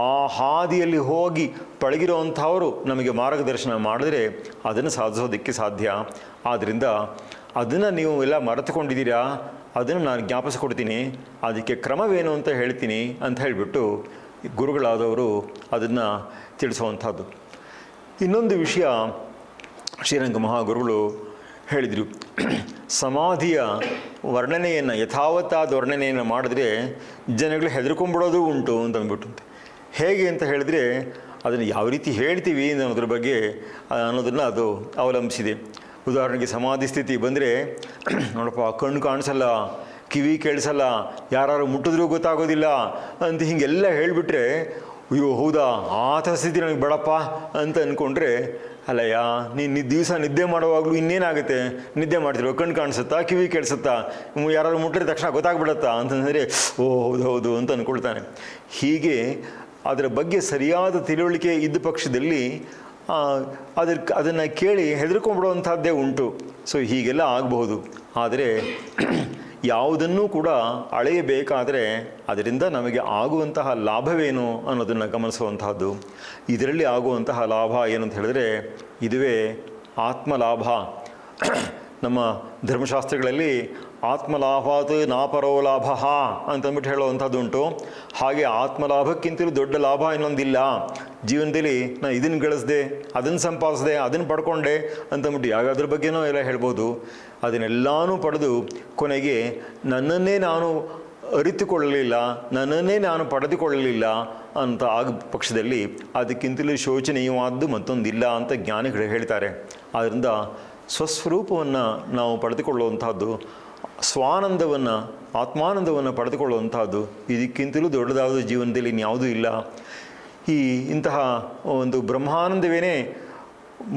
ಆ ಹಾದಿಯಲ್ಲಿ ಹೋಗಿ ಪಳಗಿರುವಂಥವರು ನಮಗೆ ಮಾರ್ಗದರ್ಶನ ಮಾಡಿದ್ರೆ ಅದನ್ನು ಸಾಧಿಸೋದಕ್ಕೆ ಸಾಧ್ಯ. ಆದ್ದರಿಂದ ಅದನ್ನು ನೀವು ಎಲ್ಲ ಮರೆತುಕೊಂಡಿದ್ದೀರಾ? ಅದನ್ನು ನಾನು ಜ್ಞಾಪಿಸ್ಕೊಡ್ತೀನಿ. ಅದಕ್ಕೆ ಕ್ರಮವೇನು ಅಂತ ಹೇಳ್ತೀನಿ ಅಂತ ಹೇಳಿಬಿಟ್ಟು ಗುರುಗಳಾದವರು ಅದನ್ನು ತಿಳಿಸುವಂಥದ್ದು. ಇನ್ನೊಂದು ವಿಷಯ ಶ್ರೀರಂಗ ಮಹಾಗುರುಗಳು ಹೇಳಿದರು. ಸಮಾಧಿಯ ವರ್ಣನೆಯನ್ನು, ಯಥಾವತ್ತಾದ ವರ್ಣನೆಯನ್ನು ಮಾಡಿದ್ರೆ ಜನಗಳು ಹೆದರ್ಕೊಂಡ್ಬಿಡೋದು ಉಂಟು ಅಂತ ಅಂದ್ಬಿಟ್ಟು ಹೇಗೆ ಅಂತ ಹೇಳಿದ್ರೆ, ಅದನ್ನು ಯಾವ ರೀತಿ ಹೇಳ್ತೀವಿ ಅನ್ನೋದ್ರ ಬಗ್ಗೆ ಅನ್ನೋದನ್ನು ಅದು ಅವಲಂಬಿಸಿದೆ. ಉದಾಹರಣೆಗೆ ಸಮಾಧಿ ಸ್ಥಿತಿ ಬಂದರೆ, <clears throat> ನೋಡಪ್ಪ, ಕಣ್ಣು ಕಾಣಿಸಲ್ಲ, ಕಿವಿ ಕೇಳಿಸಲ್ಲ ಯಾರು ಮುಟ್ಟಿದ್ರೂ ಗೊತ್ತಾಗೋದಿಲ್ಲ ಅಂತ ಹೀಗೆಲ್ಲ ಹೇಳಿಬಿಟ್ರೆ, ಅಯ್ಯೋ, ಹೌದಾ, ಆ ಥರ ಸ್ಥಿತಿ ನನಗೆ ಬೇಡಪ್ಪ ಅಂತ ಅಂದ್ಕೊಂಡ್ರೆ ಅಲ್ಲಯ್ಯ, ನೀನು ದಿವಸ ನಿದ್ದೆ ಮಾಡುವಾಗಲೂ ಇನ್ನೇನಾಗುತ್ತೆ? ನಿದ್ದೆ ಮಾಡ್ತಿರೋ, ಕಣ್ಣು ಕಾಣಿಸುತ್ತಾ, ಕಿವಿ ಕೇಳಿಸುತ್ತಾ ಯಾರು ಮುಟ್ಟಿದ ತಕ್ಷಣ ಗೊತ್ತಾಗ್ಬಿಡತ್ತಾ ಅಂತಂದರೆ ಓ, ಹೌದು ಹೌದು ಅಂತ ಅಂದ್ಕೊಳ್ತಾನೆ ಹೀಗೆ, ಅದರ ಬಗ್ಗೆ ಸರಿಯಾದ ತಿಳುವಳಿಕೆ ಇದ್ದ ಪಕ್ಷದಲ್ಲಿ ಅದ್ರ ಅದನ್ನು ಕೇಳಿ ಹೆದರ್ಕೊಂಡ್ಬಿಡುವಂಥದ್ದೇ ಉಂಟು. ಸೊ ಹೀಗೆಲ್ಲ ಆಗಬಹುದು. ಆದರೆ <clears throat> ಯಾವುದನ್ನೂ ಕೂಡ ಅಳೆಯಬೇಕಾದರೆ ಅದರಿಂದ ನಮಗೆ ಆಗುವಂತಹ ಲಾಭವೇನು ಅನ್ನೋದನ್ನು ಗಮನಿಸುವಂತಹದ್ದು ಇದರಲ್ಲಿ ಆಗುವಂತಹ ಲಾಭ ಏನು ಅಂತ ಹೇಳಿದ್ರೆ ಇದುವೇ ಆತ್ಮಲಾಭ. <clears throat> ನಮ್ಮ ಧರ್ಮಶಾಸ್ತ್ರಗಳಲ್ಲಿ ಆತ್ಮಲಾಭಾತ್ ನಾಪರೋ ಲಾಭ ಅಂತಂದ್ಬಿಟ್ಟು ಹೇಳುವಂಥದ್ದುಂಟು. ಹಾಗೆ ಆತ್ಮಲಾಭಕ್ಕಿಂತಲೂ ದೊಡ್ಡ ಲಾಭ ಇನ್ನೊಂದಿಲ್ಲ. ಜೀವನದಲ್ಲಿ ನಾನು ಇದನ್ನು ಗಳಿಸ್ದೆ, ಅದನ್ನು ಸಂಪಾದಿಸಿದೆ, ಅದನ್ನು ಪಡ್ಕೊಂಡೆ ಅಂತಂದ್ಬಿಟ್ಟು ಯಾವ್ಯಾವ್ದ್ರ ಬಗ್ಗೆನೂ ಎಲ್ಲ ಹೇಳ್ಬೋದು. ಅದನ್ನೆಲ್ಲನೂ ಪಡೆದು ಕೊನೆಗೆ ನನ್ನನ್ನೇ ನಾನು ಅರಿತುಕೊಳ್ಳಲಿಲ್ಲ, ನನ್ನನ್ನೇ ನಾನು ಪಡೆದುಕೊಳ್ಳಲಿಲ್ಲ ಅಂತ ಆಗ ಪಕ್ಷದಲ್ಲಿ ಅದಕ್ಕಿಂತಲೂ ಶೋಚನೀಯವಾದ್ದು ಮತ್ತೊಂದಿಲ್ಲ ಅಂತ ಜ್ಞಾನಿಗಳು ಹೇಳ್ತಾರೆ. ಆದ್ದರಿಂದ ಸ್ವಸ್ವರೂಪವನ್ನು ನಾವು ಪಡೆದುಕೊಳ್ಳುವಂಥದ್ದು ಸ್ವಾನಂದವನ್ನು, ಆತ್ಮಾನಂದವನ್ನು ಪಡೆದುಕೊಳ್ಳುವಂಥದ್ದು ಇದಕ್ಕಿಂತಲೂ ದೊಡ್ಡದಾದ ಜೀವನದಲ್ಲಿ ಇನ್ಯಾವುದೂ ಇಲ್ಲ. ಈ ಇಂತಹ ಒಂದು ಬ್ರಹ್ಮಾನಂದವೇನೇ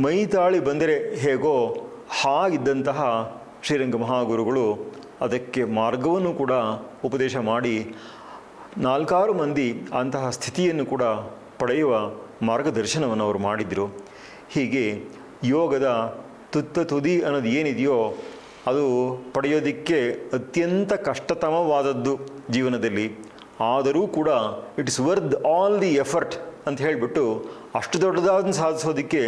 ಮೈ ತಾಳಿ ಬಂದರೆ ಹೇಗೋ ಹಾಗಿದ್ದಂತಹ ಶ್ರೀರಂಗ ಮಹಾಗುರುಗಳು ಅದಕ್ಕೆ ಮಾರ್ಗವನ್ನು ಕೂಡ ಉಪದೇಶ ಮಾಡಿ ನಾಲ್ಕಾರು ಮಂದಿ ಅಂತಹ ಸ್ಥಿತಿಯನ್ನು ಕೂಡ ಪಡೆಯುವ ಮಾರ್ಗದರ್ಶನವನ್ನು ಅವರು ಮಾಡಿದರು. ಹೀಗೆ ಯೋಗದ ತುತ್ತ ತುದಿ ಅನ್ನೋದು ಏನಿದೆಯೋ ಅದು ಪಡೆಯೋದಕ್ಕೆ ಅತ್ಯಂತ ಕಷ್ಟತಮವಾದದ್ದು ಜೀವನದಲ್ಲಿ. ಆದರೂ ಕೂಡ it is worth all the effort ಅಂತ ಹೇಳಿಬಿಟ್ಟು ಅಷ್ಟು ದೊಡ್ಡದಾದನ್ನು ಸಾಧಿಸೋದಕ್ಕೆ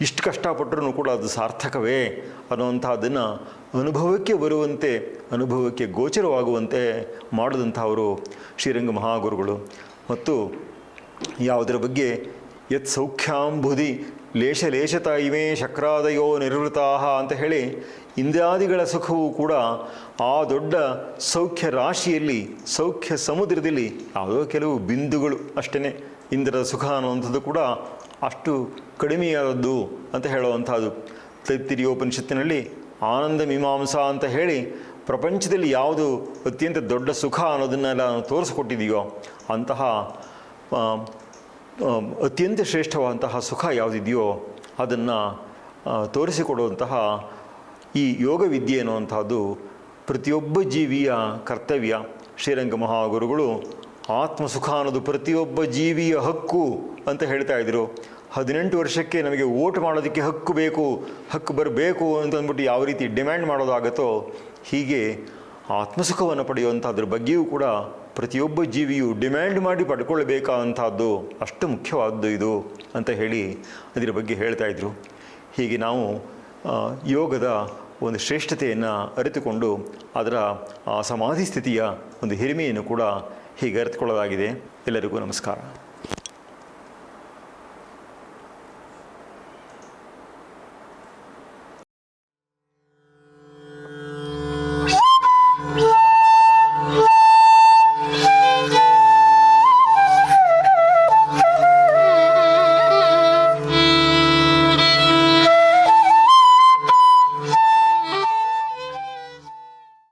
ಇಷ್ಟು ಕಷ್ಟಪಟ್ಟರೂ ಕೂಡ ಅದು ಸಾರ್ಥಕವೇ ಅನ್ನುವಂಥದ್ದನ್ನು ಅನುಭವಕ್ಕೆ ಬರುವಂತೆ, ಅನುಭವಕ್ಕೆ ಗೋಚರವಾಗುವಂತೆ ಮಾಡಿದಂಥವರು ಶ್ರೀರಂಗ ಮಹಾಗುರುಗಳು. ಮತ್ತು ಯಾವುದರ ಬಗ್ಗೆ ಯತ್ ಲೇಷ ಲೇಷತ ಇವೇ ಶಕ್ರಾದಯೋ ನಿರ್ವೃತಾ ಅಂತ ಹೇಳಿ ಇಂದ್ರಾದಿಗಳ ಸುಖವೂ ಕೂಡ ಆ ದೊಡ್ಡ ಸೌಖ್ಯ ರಾಶಿಯಲ್ಲಿ, ಸೌಖ್ಯ ಸಮುದ್ರದಲ್ಲಿ ಯಾವುದೋ ಕೆಲವು ಬಿಂದುಗಳು ಅಷ್ಟೇ ಇಂದ್ರದ ಸುಖ ಅನ್ನುವಂಥದ್ದು ಕೂಡ ಅಷ್ಟು ಕಡಿಮೆಯಾದದ್ದು ಅಂತ ಹೇಳುವಂಥದ್ದು. ತೈತ್ತಿರಿಯೋಪನಿಷತ್ತಿನಲ್ಲಿ ಆನಂದ ಮೀಮಾಂಸಾ ಅಂತ ಹೇಳಿ ಪ್ರಪಂಚದಲ್ಲಿ ಯಾವುದು ಅತ್ಯಂತ ದೊಡ್ಡ ಸುಖ ಅನ್ನೋದನ್ನೆಲ್ಲ ತೋರಿಸ್ಕೊಟ್ಟಿದೆಯೋ ಅಂತಹ ಅತ್ಯಂತ ಶ್ರೇಷ್ಠವಾದಂತಹ ಸುಖ ಯಾವುದಿದೆಯೋ ಅದನ್ನು ತೋರಿಸಿಕೊಡುವಂತಹ ಈ ಯೋಗ ವಿದ್ಯೆ ಅನ್ನುವಂಥದ್ದು ಪ್ರತಿಯೊಬ್ಬ ಜೀವಿಯ ಕರ್ತವ್ಯ. ಶ್ರೀರಂಗ ಮಹಾಗುರುಗಳು ಆತ್ಮ ಸುಖ ಅನ್ನೋದು ಪ್ರತಿಯೊಬ್ಬ ಜೀವಿಯ ಹಕ್ಕು ಅಂತ ಹೇಳ್ತಾ ಇದ್ದರು ಹದಿನೆಂಟು ವರ್ಷಕ್ಕೆ ನಮಗೆ ವೋಟ್ ಮಾಡೋದಕ್ಕೆ ಹಕ್ಕು ಬೇಕು, ಹಕ್ಕು ಬರಬೇಕು ಅಂತ ಅಂದ್ಬಿಟ್ಟು ಯಾವ ರೀತಿ ಡಿಮ್ಯಾಂಡ್ ಮಾಡೋದಾಗತ್ತೋ ಹೀಗೆ ಆತ್ಮಸುಖವನ್ನು ಪಡೆಯುವಂಥದ್ರ ಬಗ್ಗೆಯೂ ಕೂಡ ಪ್ರತಿಯೊಬ್ಬ ಜೀವಿಯು ಡಿಮ್ಯಾಂಡ್ ಮಾಡಿ ಪಡ್ಕೊಳ್ಬೇಕಾದಂಥದ್ದು ಅಷ್ಟು ಮುಖ್ಯವಾದದ್ದು ಇದು ಅಂತ ಹೇಳಿ ಅದರ ಬಗ್ಗೆ ಹೇಳ್ತಾ ಇದ್ರು. ಹೀಗೆ ನಾವು ಯೋಗದ ಒಂದು ಶ್ರೇಷ್ಠತೆಯನ್ನು ಅರಿತುಕೊಂಡು ಅದರ, ಆ, ಸಮಾಧಿ ಸ್ಥಿತಿಯ ಒಂದು ಹಿರಿಮೆಯನ್ನು ಕೂಡ ಹೀಗೆ ಅರಿತುಕೊಳ್ಳೋದಾಗಿದೆ ಎಲ್ಲರಿಗೂ ನಮಸ್ಕಾರ.